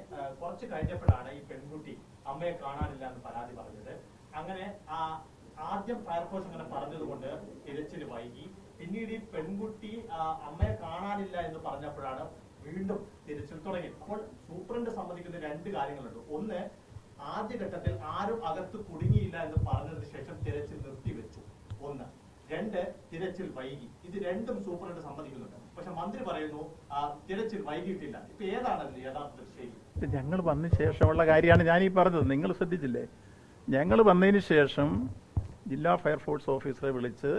കുറച്ച് കഴിഞ്ഞപ്പോഴാണ് ഈ പെൺകുട്ടി അമ്മയെ കാണാനില്ല എന്ന് പരാതി പറഞ്ഞത്. അങ്ങനെ ആ ആദ്യം ഫയർഫോഴ്സ് അങ്ങനെ പറഞ്ഞതുകൊണ്ട് തിരച്ചിൽ വൈകി. പിന്നീട് ഈ പെൺകുട്ടി അമ്മയെ കാണാനില്ല എന്ന് പറഞ്ഞപ്പോഴാണ് വീണ്ടും തിരച്ചിൽ തുടങ്ങി. അപ്പോൾ സൂപ്രണ്ട് സമ്മതിക്കുന്ന രണ്ട് കാര്യങ്ങളുണ്ട്. ഒന്ന് ആദ്യഘട്ടത്തിൽ ആരും അകത്ത് കുടുങ്ങിയില്ല എന്ന് പറഞ്ഞതിന് ശേഷം തിരച്ചിൽ നിർത്തിവെച്ചു. ഒന്ന് രണ്ട് തിരച്ചിൽ വൈകി. ഇത് രണ്ടും സൂപ്രണ്ട് സമ്മതിക്കുന്നുണ്ട്. പക്ഷെ മന്ത്രി പറയുന്നു തിരച്ചിൽ വൈകിട്ടില്ല ഇപ്പൊ ഏതാണ് യഥാർത്ഥ ശരി? ഞങ്ങൾ വന്ന ശേഷമുള്ള കാര്യമാണ് ഞാൻ ഈ പറഞ്ഞത്. നിങ്ങൾ ശ്രദ്ധിച്ചില്ലേ? ഞങ്ങൾ വന്നതിന് ശേഷം ജില്ലാ ഫയർഫോഴ്സ് ഓഫീസറെ വിളിച്ച്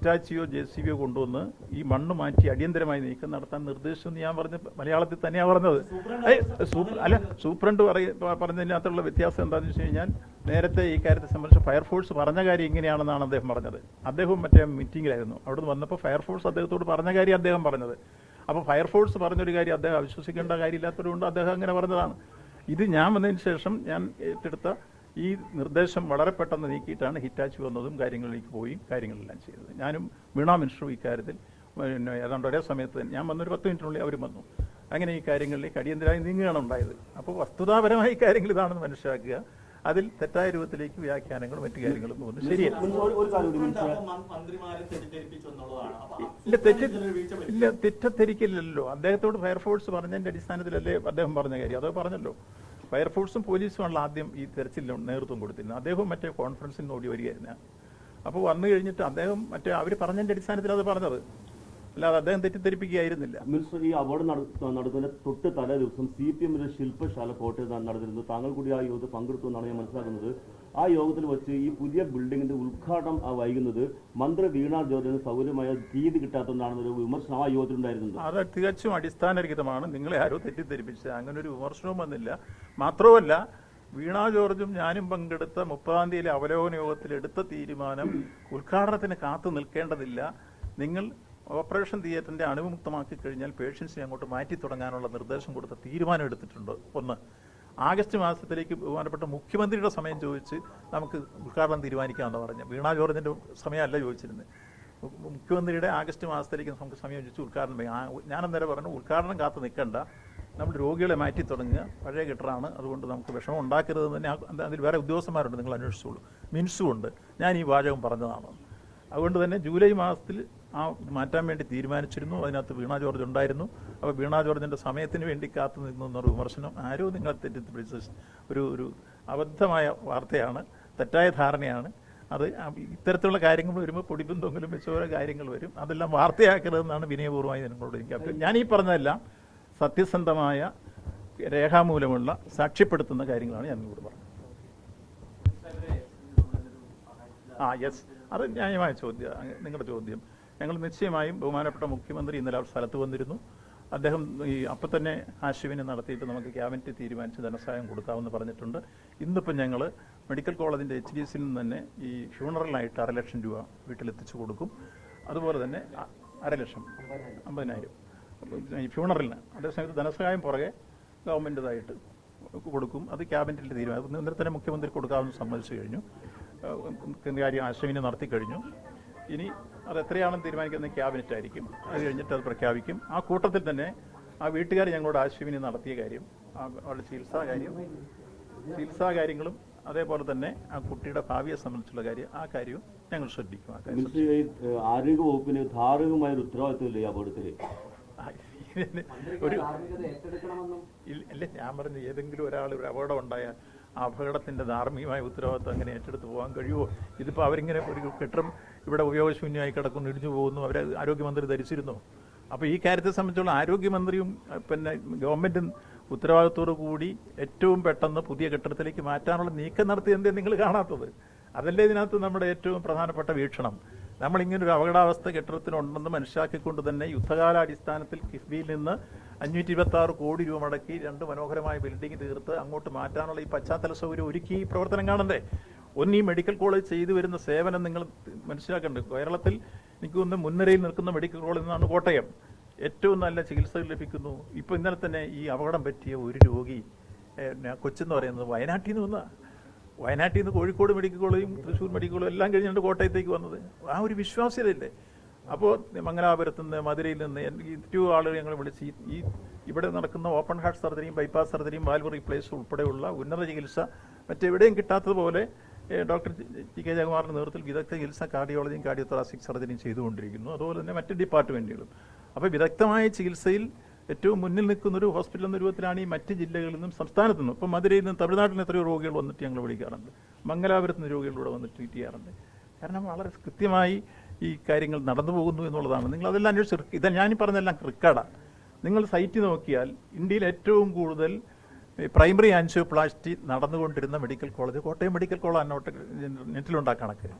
ഇറ്റാച്ചിയോ ജെ സി ബിയോ കൊണ്ടുവന്ന് ഈ മണ്ണ് മാറ്റി അടിയന്തരമായി നീക്കം നടത്താൻ നിർദ്ദേശിച്ചെന്ന് ഞാൻ പറഞ്ഞ മലയാളത്തിൽ തന്നെയാണ് പറഞ്ഞത്. അല്ല സൂപ്രണ്ട് പറഞ്ഞതിനകത്തുള്ള വ്യത്യാസം എന്താണെന്ന് വെച്ച് കഴിഞ്ഞാൽ നേരത്തെ ഈ കാര്യത്തെ സംബന്ധിച്ച് ഫയർഫോഴ്സ് പറഞ്ഞ കാര്യം ഇങ്ങനെയാണെന്നാണ് അദ്ദേഹം പറഞ്ഞത്. അദ്ദേഹം മറ്റേ മീറ്റിംഗിലായിരുന്നു. അവിടുന്ന് വന്നപ്പോൾ ഫയർഫോഴ്സ് അദ്ദേഹത്തോട് പറഞ്ഞ കാര്യം അദ്ദേഹം പറഞ്ഞത്. അപ്പോൾ ഫയർഫോഴ്സ് പറഞ്ഞൊരു കാര്യം അദ്ദേഹം അവിശ്വസിക്കേണ്ട കാര്യമില്ലാത്തതുകൊണ്ട് അദ്ദേഹം അങ്ങനെ പറഞ്ഞതാണ്. ഇത് ഞാൻ വന്നതിന് ശേഷം ഞാൻ ഏറ്റെടുത്ത ഈ നിർദ്ദേശം വളരെ പെട്ടെന്ന് നീക്കിയിട്ടാണ് ഹിറ്റാച്ച് വന്നതും കാര്യങ്ങളിലേക്ക് പോയി കാര്യങ്ങളെല്ലാം ചെയ്തത്. ഞാനും വീണാ മിനിസ്റ്ററും ഇക്കാര്യത്തിൽ പിന്നെ ഏതാണ്ട് ഒരേ സമയത്ത് തന്നെ ഞാൻ വന്നൊരു പത്ത് മിനിറ്റിനുള്ളിൽ അവരും വന്നു. അങ്ങനെ ഈ കാര്യങ്ങളിലേക്ക് അടിയന്തരമായി നീങ്ങുകയാണ് ഉണ്ടായത്. അപ്പോൾ വസ്തുതാപരമായി കാര്യങ്ങൾ ഇതാണെന്ന് മനസ്സിലാക്കുക. അതിൽ തെറ്റായ രൂപത്തിലേക്ക് വ്യാഖ്യാനങ്ങളും മറ്റു കാര്യങ്ങളും തോന്നുന്നു ശരിയല്ല. ഇല്ല തെറ്റ്. ഇല്ല തെറ്റദ്ധരിക്കില്ലല്ലോ. അദ്ദേഹത്തോട് ഫയർഫോഴ്സ് പറഞ്ഞതിന്റെ അടിസ്ഥാനത്തിലല്ലേ അദ്ദേഹം പറഞ്ഞ കാര്യം? അതോ പറഞ്ഞല്ലോ? ഫയർഫോഴ്സും പോലീസുമാണല്ലോ ആദ്യം ഈ തെരച്ചിലിന് നേതൃത്വം കൊടുത്തിരുന്നത്. അദ്ദേഹവും മറ്റേ കോൺഫറൻസിന് ഓടി വരികയായിരുന്നു. അപ്പോൾ വന്നു കഴിഞ്ഞിട്ട് അദ്ദേഹം മറ്റേ അവർ പറഞ്ഞതിന്റെ അടിസ്ഥാനത്തിൽ അത് പറഞ്ഞത്. അല്ലാതെ അദ്ദേഹം തെറ്റിദ്ധരിപ്പിക്കുകയായിരുന്നില്ല. മിനിസ്റ്റർ ഈ അവാർഡ് നട- നടക്കുന്ന തൊട്ട് തലേ ദിവസം സി പി എമ്മിന്റെ ശില്പശാല കോട്ടയത്ത് നടന്നിരുന്നു താങ്കൾ കൂടി ആ യോഗത്തിൽ പങ്കെടുത്തു എന്നാണ് ഞാൻ മനസ്സിലാക്കുന്നത്. ആ യോഗത്തിൽ വെച്ച് ഈ പുതിയ ബിൽഡിങ്ങിന്റെ ഉദ്ഘാടനം വൈകുന്നത് മന്ത്രി വീണ ജോർജിന് സൗകര്യമായ തീയതി കിട്ടാത്തതാണെന്നൊരു വിമർശനം ആ ഉണ്ടായിരുന്നത് അത് തികച്ചും അടിസ്ഥാനരഹിതമാണ്. നിങ്ങളെ ആരോ തെറ്റിദ്ധരിപ്പിച്ചത് അങ്ങനെ ഒരു വിമർശനവും വന്നില്ല. മാത്രമല്ല വീണ ജോർജും ഞാനും പങ്കെടുത്ത മുപ്പതാം തീയതി അവലോകന യോഗത്തിൽ എടുത്ത തീരുമാനം ഉദ്ഘാടനത്തിന് കാത്തു നിൽക്കേണ്ടതില്ല. നിങ്ങൾ ഓപ്പറേഷൻ തിയേറ്ററിന്റെ അണുവിമുക്തമാക്കി കഴിഞ്ഞാൽ പേഷ്യൻസിനെ അങ്ങോട്ട് മാറ്റി തുടങ്ങാനുള്ള നിർദ്ദേശം കൊടുത്ത തീരുമാനം എടുത്തിട്ടുണ്ട്. ഒന്ന്. ആഗസ്റ്റ് മാസത്തിലേക്ക് ബഹുമാനപ്പെട്ട മുഖ്യമന്ത്രിയുടെ സമയം ചോദിച്ച് നമുക്ക് ഉദ്ഘാടനം തീരുമാനിക്കാമെന്ന് പറഞ്ഞു. വീണ ജോർജിന്റെ സമയമല്ല ചോദിച്ചിരുന്നത്. മുഖ്യമന്ത്രിയുടെ ആഗസ്റ്റ് മാസത്തിലേക്ക് നമുക്ക് സമയം ചോദിച്ച് ഉദ്ഘാടനം ഞാൻ അന്നേരം പറഞ്ഞു ഉദ്ഘാടനം കാത്ത് നിൽക്കണ്ട. നമ്മൾ രോഗികളെ മാറ്റി തുടങ്ങുക. പഴയ കെട്ടറാണ് അതുകൊണ്ട് നമുക്ക് വിഷമം ഉണ്ടാക്കരുത് തന്നെ അതിൽ വേറെ ഉദ്യോഗസ്ഥന്മാരുണ്ട്. നിങ്ങൾ അന്വേഷിച്ചോളൂ. മിൻസും ഉണ്ട് ഞാൻ ഈ വാചകം പറഞ്ഞതാണ്. അതുകൊണ്ട് തന്നെ ജൂലൈ മാസത്തിൽ ആ മാറ്റാൻ വേണ്ടി തീരുമാനിച്ചിരുന്നു. അതിനകത്ത് വീണ ജോർജ് ഉണ്ടായിരുന്നു. അപ്പോൾ വീണ ജോർജിന്റെ സമയത്തിന് വേണ്ടി കാത്തു നിന്നു എന്നൊരു വിമർശനം ആരോ നിങ്ങളെ തെറ്റിദ്ധരിച്ച ഒരു ഒരു അബദ്ധമായ വാർത്തയാണ്. തെറ്റായ ധാരണയാണ്. അത് ഇത്തരത്തിലുള്ള കാര്യങ്ങൾ വരുമ്പോൾ പൊടിപ്പും തൊങ്ങലും വെച്ച ഓരോ കാര്യങ്ങൾ വരും. അതെല്ലാം വാർത്തയാക്കരുതെന്നാണ് വിനയപൂർവമായി നിങ്ങളോട് എനിക്ക് ഞാൻ ഈ പറഞ്ഞതെല്ലാം സത്യസന്ധമായ രേഖാമൂലമുള്ള സാക്ഷ്യപ്പെടുത്തുന്ന കാര്യങ്ങളാണ് ഞാൻ നിങ്ങളോട് പറഞ്ഞത്. ആ യെസ്. അത് ന്യായമായ ചോദ്യം നിങ്ങളുടെ ചോദ്യം. ഞങ്ങൾ നിശ്ചയമായും ബഹുമാനപ്പെട്ട മുഖ്യമന്ത്രി ഇന്നലെ ആ സ്ഥലത്ത് വന്നിരുന്നു. അദ്ദേഹം ഈ അപ്പം തന്നെ ആശുവിനെ നടത്തിയിട്ട് നമുക്ക് ക്യാബിനറ്റ് തീരുമാനിച്ച് ധനസഹായം കൊടുക്കാമെന്ന് പറഞ്ഞിട്ടുണ്ട്. ഇന്നിപ്പം ഞങ്ങൾ മെഡിക്കൽ കോളേജിന്റെ എച്ച് ഡി എസിൽ നിന്ന് തന്നെ ഈ ഫ്യൂണറലായിട്ട് അര ലക്ഷം രൂപ വീട്ടിലെത്തിച്ചു കൊടുക്കും. അതുപോലെ തന്നെ അര ലക്ഷം അമ്പതിനായിരം. ഈ ഫ്യൂണറലിന് അതേസമയത്ത് ധനസഹായം പുറകെ ഗവൺമെന്റേതായിട്ട് കൊടുക്കും. അത് ക്യാബിനറ്റിൽ തീരുമാനം. ഇന്നലെ തന്നെ മുഖ്യമന്ത്രി കൊടുക്കാമെന്ന് സമ്മതിച്ചു കഴിഞ്ഞു. കാര്യം ആശുവിനെ നടത്തി കഴിഞ്ഞു. ഇനി അത് എത്രയാണെന്ന് തീരുമാനിക്കുന്നത് ക്യാബിനറ്റ് ആയിരിക്കും. അത് കഴിഞ്ഞിട്ട് അത് പ്രഖ്യാപിക്കും. ആ കൂട്ടത്തിൽ തന്നെ ആ വീട്ടുകാർ ഞങ്ങളോട് ആശുവിനെ നടത്തിയ കാര്യം ആ അവരുടെ ചികിത്സാ കാര്യം ചികിത്സാ കാര്യങ്ങളും അതേപോലെ തന്നെ ആ കുട്ടിയുടെ ഭാവിയെ സംബന്ധിച്ചുള്ള കാര്യം ആ കാര്യവും ഞങ്ങൾ ശ്രദ്ധിക്കും. ആ കാര്യം ആരോഗ്യ വകുപ്പിന് ധാർമ്മികമായ ഒരു ഉത്തരവാദിത്വമില്ലേ മന്ത്രിക്ക് ഒരു ഇല്ല അല്ല ഞാൻ പറഞ്ഞു ഏതെങ്കിലും ഒരാൾ ഒരു അപകടം ഉണ്ടായാൽ ആ അപകടത്തിന്റെ ധാർമ്മികമായ ഉത്തരവാദിത്വം അങ്ങനെ ഏറ്റെടുത്ത് പോകാൻ കഴിയുമോ? ഇതിപ്പോൾ അവരിങ്ങനെ ഒരു കെട്ടിടം ഇവിടെ ഉപയോഗശൂന്യമായി കിടക്കുന്നു ഇടിഞ്ഞു പോകുന്നു അവരെ ആരോഗ്യമന്ത്രി ധരിച്ചിരുന്നു. അപ്പോൾ ഈ കാര്യത്തെ സംബന്ധിച്ചുള്ള ആരോഗ്യമന്ത്രിയും പിന്നെ ഗവൺമെന്റും ഉത്തരവാദിത്തോടു കൂടി ഏറ്റവും പെട്ടെന്ന് പുതിയ കെട്ടിടത്തിലേക്ക് മാറ്റാനുള്ള നീക്കം നടത്തി എന്തേ നിങ്ങൾ കാണാത്തത്? അതല്ലേ ഇതിനകത്ത് നമ്മുടെ ഏറ്റവും പ്രധാനപ്പെട്ട വീക്ഷണം. നമ്മളിങ്ങനെ ഒരു അപകടാവസ്ഥ കെട്ടിടത്തിനുണ്ടെന്ന് മനസ്സിലാക്കിക്കൊണ്ട് തന്നെ യുദ്ധകാലാടിസ്ഥാനത്തിൽ കിഫ്ബിയിൽ നിന്ന് അഞ്ഞൂറ്റി ഇരുപത്തി ആറ് കോടി രൂപ മുടക്കി രണ്ട് മനോഹരമായ ബിൽഡിംഗ് തീർത്ത് അങ്ങോട്ട് മാറ്റാനുള്ള ഈ പശ്ചാത്തല സൗകര്യം ഒരുക്കി ഈ പ്രവർത്തനം കാണണ്ടേ? ഒന്ന് ഈ മെഡിക്കൽ കോളേജ് ചെയ്തു വരുന്ന സേവനം നിങ്ങൾ മനസ്സിലാക്കേണ്ടത്. കേരളത്തിൽ എനിക്ക് ഒന്ന് മുൻനിരയിൽ നിൽക്കുന്ന മെഡിക്കൽ കോളേജ് എന്നാണ് കോട്ടയം. ഏറ്റവും നല്ല ചികിത്സകൾ ലഭിക്കുന്നു. ഇപ്പോൾ ഇന്നലെ തന്നെ ഈ അപകടം പറ്റിയ ഒരു രോഗി കൊച്ചെന്ന് പറയുന്നത് വയനാട്ടിൽ നിന്ന് വന്നതാണ് വയനാട്ടിൽ നിന്ന് കോഴിക്കോട് മെഡിക്കൽ കോളേജും തൃശ്ശൂർ മെഡിക്കൽ കോളേജും എല്ലാം കഴിഞ്ഞിട്ട് കോട്ടയത്തേക്ക് വന്നത്. ആ ഒരു വിശ്വാസ്യതയില്ലേ? അപ്പോൾ മംഗലാപുരത്ത് നിന്ന് മധുരയിൽ നിന്ന് ഏറ്റവും ആളുകൾ ഞങ്ങൾ വിളിച്ച് ഈ- ഇവിടെ നടക്കുന്ന ഓപ്പൺ ഹാർട്ട് സർജറിയും ബൈപ്പാസ് സർജറിയും വാൽവ് റീപ്ലേസ് ഉൾപ്പെടെയുള്ള ഉന്നത ചികിത്സ മറ്റെവിടെയും കിട്ടാത്തതുപോലെ ഡോക്ടർ ടി കെ ജയകുമാറിന്റെ നേതൃത്വത്തിൽ വിദഗ്ധ ചികിത്സ കാർഡിയോളജിയും കാർഡിയോതൊറാസിക് സർജറിയും ചെയ്തുകൊണ്ടിരിക്കുന്നു. അതുപോലെ തന്നെ മറ്റ് ഡിപ്പാർട്ട്മെന്റുകളും അപ്പോൾ വിദഗ്ധമായ ചികിത്സയിൽ ഏറ്റവും മുന്നിൽ നിൽക്കുന്ന ഒരു ഹോസ്പിറ്റൽ എന്ന രൂപത്തിലാണ് ഈ മറ്റ് ജില്ലകളിൽ നിന്നും സംസ്ഥാനത്തു നിന്നും. ഇപ്പോൾ മധുരയിൽ നിന്നും തമിഴ്നാട്ടിൽ നിന്ന് എത്രയോ രോഗികൾ വന്നിട്ട് ഞങ്ങൾ വിളിക്കാറുണ്ട്. മംഗലാപുരത്ത് നിന്ന് രോഗികളിലൂടെ വന്ന് ട്രീറ്റ് ചെയ്യാറുണ്ട്. കാരണം വളരെ കൃത്യമായി ഈ കാര്യങ്ങൾ നടന്നു പോകുന്നു എന്നുള്ളതാണ്. നിങ്ങൾ അതെല്ലാം അന്വേഷിച്ച് ഇതാ ഞാൻ പറഞ്ഞതെല്ലാം റിക്കാർഡാണ് നിങ്ങൾ സൈറ്റ് നോക്കിയാൽ ഇന്ത്യയിൽ ഏറ്റവും കൂടുതൽ primary angioplasty നടന്നുകൊണ്ടിരുന്ന medical college Kottayam medical college അന്നോട്ട് നെറ്റിലുണ്ടാ കണക്ക്.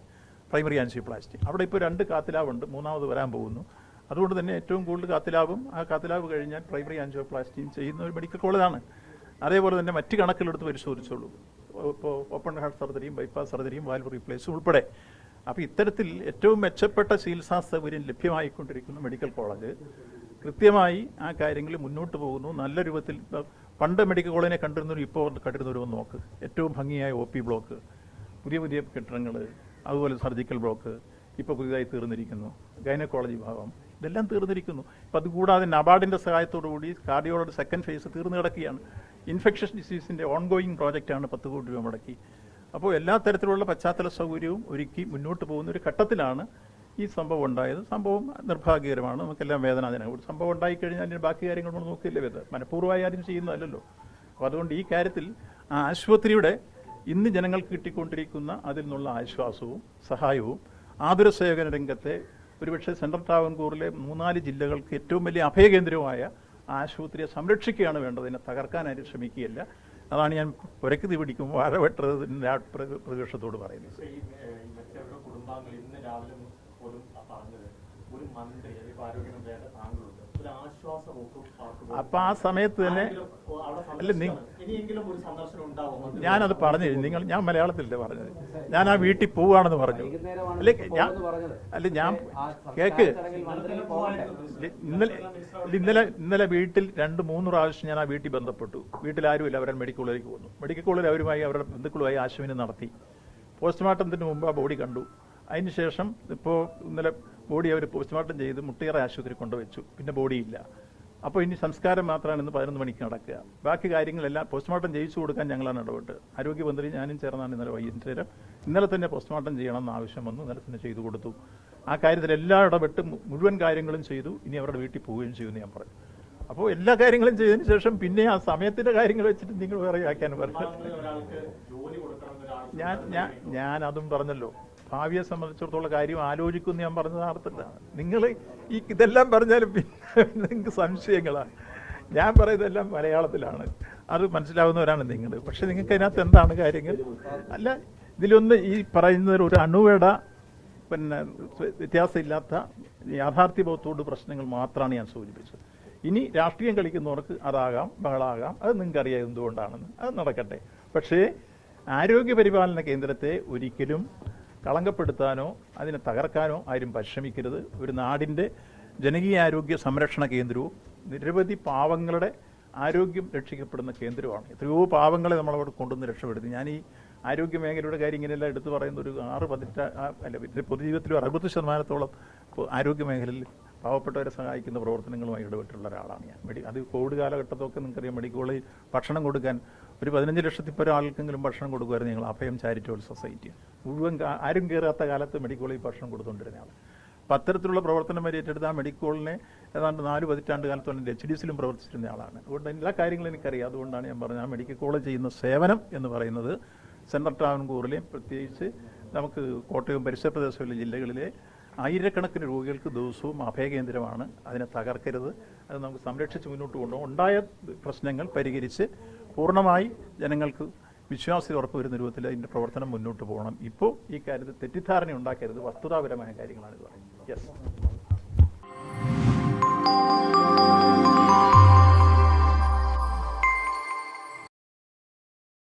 Primary angioplasty. അവിടെ ഇപ്പോൾ രണ്ട് കാത്തിലാവുണ്ട് മൂന്നാമത് വരാൻ പോകുന്നു. അതുകൊണ്ട് തന്നെ ഏറ്റവും കൂടുതൽ കാത്തിലാവും. ആ കാത്തിലാവ് കഴിഞ്ഞാൽ പ്രൈമറി ആൻജിയോപ്ലാസ്റ്റിയും ചെയ്യുന്ന ഒരു മെഡിക്കൽ കോളേജാണ്. അതേപോലെ തന്നെ മറ്റ് കണക്കിലെടുത്ത് പരിശോധിച്ചോളൂ. ഇപ്പോൾ ഓപ്പൺ ഹാർട്ട് സർജറിയും ബൈപ്പാസ് സർജറിയും വാൽവ് റീപ്ലേസും ഉൾപ്പെടെ. അപ്പോൾ ഇത്തരത്തിൽ ഏറ്റവും മെച്ചപ്പെട്ട ചികിത്സാ സൗകര്യം ലഭ്യമായിക്കൊണ്ടിരിക്കുന്ന മെഡിക്കൽ കോളേജ് കൃത്യമായി ആ കാര്യങ്ങളിൽ മുന്നോട്ട് പോകുന്നു. നല്ല രൂപത്തിൽ പണ്ട് മെഡിക്കൽ കോളേജിനെ കണ്ടിരുന്നവരും ഇപ്പോൾ കണ്ടിരുന്നവരും നോക്ക്. ഏറ്റവും ഭംഗിയായ ഒ പി ബ്ലോക്ക് പുതിയ പുതിയ കെട്ടിടങ്ങൾ അതുപോലെ സർജിക്കൽ ബ്ലോക്ക് ഇപ്പോൾ പുതിയതായി തീർന്നിരിക്കുന്നു. ഗൈനക്കോളജി ഭാഗം ഇതെല്ലാം തീർന്നിരിക്കുന്നു. അപ്പം അതുകൂടാതെ നബാർഡിന്റെ സഹായത്തോടുകൂടി കാർഡിയോളജി സെക്കൻഡ് ഫേസ് തീർന്നു കിടക്കുകയാണ്. ഇൻഫെക്ഷസ് ഡിസീസിന്റെ ഓൺഗോയിങ് പ്രോജക്റ്റാണ് പത്ത് കോടി രൂപ മുടക്കി. അപ്പോൾ എല്ലാ തരത്തിലുള്ള പശ്ചാത്തല സൗകര്യവും ഒരുക്കി മുന്നോട്ട് പോകുന്ന ഒരു ഘട്ടത്തിലാണ് ഈ സംഭവം ഉണ്ടായത് സംഭവം നിർഭാഗ്യകരമാണ്. നമുക്കെല്ലാം വേദനാജനകം ഒരു സംഭവം ഉണ്ടായിക്കഴിഞ്ഞാൽ അതിന് ബാക്കി കാര്യങ്ങൾ നമ്മൾ നോക്കിയില്ലേ വേദ മനഃപൂർവമായി ആരും ചെയ്യുന്നതല്ലല്ലോ. അപ്പോൾ അതുകൊണ്ട് ഈ കാര്യത്തിൽ ആ ആശുപത്രിയുടെ ഇന്ന് ജനങ്ങൾക്ക് കിട്ടിക്കൊണ്ടിരിക്കുന്ന അതിൽ നിന്നുള്ള ആശ്വാസവും സഹായവും ആതുര സേവന രംഗത്തെ ഒരുപക്ഷെ സെൻട്രൽ ട്രാവൻകൂറിലെ മൂന്നാൽ ജില്ലകൾക്ക് ഏറ്റവും വലിയ അഭയകേന്ദ്രവുമായ ആശുപത്രിയെ സംരക്ഷിക്കുകയാണ് വേണ്ടത്. ഇതിനെ തകർക്കാനായിട്ട് ശ്രമിക്കുകയല്ല. അതാണ് ഞാൻ പുരക്ക് തീ പിടിക്കുമ്പോൾ വാഴ വെട്ടതിന്റെ പ്രതിപക്ഷത്തോട് പറയുന്നത് ഈ ഏഹ്, മറ്റവരുടെ കുടുംബാംഗങ്ങൾ ഇന്ന് രാവിലെ പോലും പറഞ്ഞത് ഒരു മന്ത്രി അല്ലെങ്കിൽ ആരോഗ്യമന്ത്രിയായിട്ട് താങ്കളുണ്ട് ഒരു ആശ്വാസ വകുപ്പ് അവർക്ക് അപ്പൊ ആ സമയത്ത് തന്നെ അല്ല, ഞാനത് പറഞ്ഞു നിങ്ങൾ ഞാൻ മലയാളത്തിലല്ലേ പറഞ്ഞത്. ഞാൻ ആ വീട്ടിൽ പോവാണെന്ന് പറഞ്ഞു. അല്ലെ ഞാൻ അല്ല ഞാൻ കേക്ക്. ഇന്നലെ ഇന്നലെ ഇന്നലെ വീട്ടിൽ രണ്ട് മൂന്ന് പ്രാവശ്യം ഞാൻ ആ വീട്ടിൽ ബന്ധപ്പെട്ടു. വീട്ടിൽ ആരുമില്ല. അവരെ മെഡിക്കൽ കോളേജിലേക്ക് പോകുന്നു മെഡിക്കൽ കോളേജിൽ അവരുമായി അവരുടെ ബന്ധുക്കളുമായി ആശുവിനെ നടത്തി. പോസ്റ്റ്മോർട്ടത്തിന് മുമ്പ് ആ ബോഡി കണ്ടു. അതിന് ശേഷം ഇപ്പോൾ ഇന്നലെ ബോഡി അവർ പോസ്റ്റ്മോർട്ടം ചെയ്ത് മുട്ടിയറ ആശുപത്രി കൊണ്ടുവച്ചു. പിന്നെ ബോഡിയില്ല അപ്പോൾ ഇനി സംസ്കാരം മാത്രമാണ് ഇന്ന് പതിനൊന്ന് മണിക്ക് നടക്കുക. ബാക്കി കാര്യങ്ങളെല്ലാം പോസ്റ്റ്മോർട്ടം ചെയ്യിച്ചു കൊടുക്കാൻ ഞങ്ങളാണ് ഇടപെട്ട്. ആരോഗ്യമന്ത്രി ഞാനും ചേർന്നാണ് ഇന്നലെ വൈകുന്നേരം ഇന്നലെ തന്നെ പോസ്റ്റ്മോർട്ടം ചെയ്യണമെന്ന് ആവശ്യം വന്നു. ഇന്നലെ തന്നെ ചെയ്തു കൊടുത്തു. ആ കാര്യത്തിൽ എല്ലാം ഇടപെട്ട് മുഴുവൻ കാര്യങ്ങളും ചെയ്തു. ഇനി അവരുടെ വീട്ടിൽ പോവുകയും ചെയ്യുമെന്ന് ഞാൻ പറഞ്ഞു. അപ്പോൾ എല്ലാ കാര്യങ്ങളും ചെയ്തതിന് ശേഷം പിന്നെ ആ സമയത്തിന്റെ കാര്യങ്ങൾ വെച്ചിട്ട് നിങ്ങൾ വേറെ ആക്കാൻ പറഞ്ഞു ഞാൻ ഞാൻ അതും പറഞ്ഞല്ലോ. ഭാവിയെ സംബന്ധിച്ചിടത്തോളം കാര്യം ആലോചിക്കുന്നു ഞാൻ പറഞ്ഞത് അർത്ഥമില്ല നിങ്ങൾ ഈ ഇതെല്ലാം പറഞ്ഞാലും പിന്നെ നിങ്ങൾക്ക് സംശയങ്ങളാണ്. ഞാൻ പറയുന്നതെല്ലാം മലയാളത്തിലാണ്. അത് മനസ്സിലാവുന്നവരാണ് നിങ്ങൾ പക്ഷെ നിങ്ങൾക്ക് അതിനകത്ത് എന്താണ് കാര്യങ്ങൾ? അല്ല ഇതിലൊന്ന് ഈ പറയുന്നതിൽ ഒരു അണുവേട പിന്നെ വ്യത്യാസമില്ലാത്ത യാഥാർത്ഥ്യബോധത്തോട് പ്രശ്നങ്ങൾ മാത്രമാണ് ഞാൻ സൂചിപ്പിച്ചത്. ഇനി രാഷ്ട്രീയം കളിക്കുന്നവർക്ക് അതാകാം ബഹളാകാം. അത് നിങ്ങൾക്കറിയാം എന്തുകൊണ്ടാണെന്ന്. അത് നടക്കട്ടെ. പക്ഷേ ആരോഗ്യ പരിപാലന കേന്ദ്രത്തെ ഒരിക്കലും കളങ്കപ്പെടുത്താനോ അതിനെ തകർക്കാനോ ആരും പരിശ്രമിക്കരുത്. ഒരു നാടിന്റെ ജനകീയ ആരോഗ്യ സംരക്ഷണ കേന്ദ്രവും നിരവധി പാവങ്ങളുടെ ആരോഗ്യം രക്ഷിക്കപ്പെടുന്ന കേന്ദ്രമാണ് എത്രയോ പാവങ്ങളെ നമ്മളവിടെ കൊണ്ടുവന്ന് രക്ഷപ്പെടുത്തി. ഞാൻ ഈ ആരോഗ്യ മേഖലയുടെ കാര്യം ഇങ്ങനെയെല്ലാം എടുത്തു പറയുന്ന ഒരു ആറ് ആ- അല്ല പൊതുജീവിതത്തിൽ അറുപത് ശതമാനത്തോളം ആരോഗ്യ മേഖലയിൽ പാവപ്പെട്ടവരെ സഹായിക്കുന്ന പ്രവർത്തനങ്ങളുമായി ഇടപെട്ടുള്ള ഒരാളാണ് ഞാൻ. മെഡി അത് കോവിഡ് കാലഘട്ടത്തൊക്കെ നിങ്ങൾക്കറിയാം മെഡിക്കൽ കോളേജ് ഭക്ഷണം കൊടുക്കാൻ ഒരു പതിനഞ്ച് ലക്ഷത്തിൽ പരം ആൾക്കെങ്കിലും ഭക്ഷണം കൊടുക്കുമായിരുന്നു ഞങ്ങൾ അഭയം ചാരിറ്റബിൾ സൊസൈറ്റി. മുഴുവൻ ആരും കയറാത്ത കാലത്ത് മെഡിക്കൽ കോളേജ് ഭക്ഷണം കൊടുത്തുകൊണ്ടിരുന്ന ആൾ അപ്പം അത്തരത്തിലുള്ള പ്രവർത്തനം വരെ ഏറ്റെടുത്ത് ആ മെഡിക്കൽ കോളിനെ ഏതാണ്ട് നാല് പതിറ്റാണ്ട് കാലത്തോളം എച്ച് ഡി സിയിലും പ്രവർത്തിച്ചിരുന്ന ആളാണ്. അതുകൊണ്ട് എല്ലാ കാര്യങ്ങളും എനിക്കറിയാം. അതുകൊണ്ടാണ് ഞാൻ പറഞ്ഞത് ആ മെഡിക്കൽ കോളേജ് ചെയ്യുന്ന സേവനം എന്ന് പറയുന്നത് സെൻട്രൽ ട്രാവൻകൂറിലെയും പ്രത്യേകിച്ച് നമുക്ക് കോട്ടയം പരിസര പ്രദേശങ്ങളിലെ ജില്ലകളിലെ ആയിരക്കണക്കിന് രോഗികൾക്ക് ദിവസവും അഭയകേന്ദ്രമാണ്. അതിനെ തകർക്കരുത്. അത് നമുക്ക് സംരക്ഷിച്ച് മുന്നോട്ട് കൊണ്ടു ഉണ്ടായ പ്രശ്നങ്ങൾ പരിഹരിച്ച് പൂർണമായി ജനങ്ങൾക്ക് വിശ്വാസ്യത ഉറപ്പുവരുന്ന രൂപത്തിൽ അതിന്റെ പ്രവർത്തനം മുന്നോട്ട് പോകണം. ഇപ്പോൾ ഈ കാര്യത്തിൽ തെറ്റിദ്ധാരണ ഉണ്ടാക്കരുത്. വസ്തുതാപരമായ കാര്യങ്ങളാണ് ഇത് പറയുന്നത്. യെസ്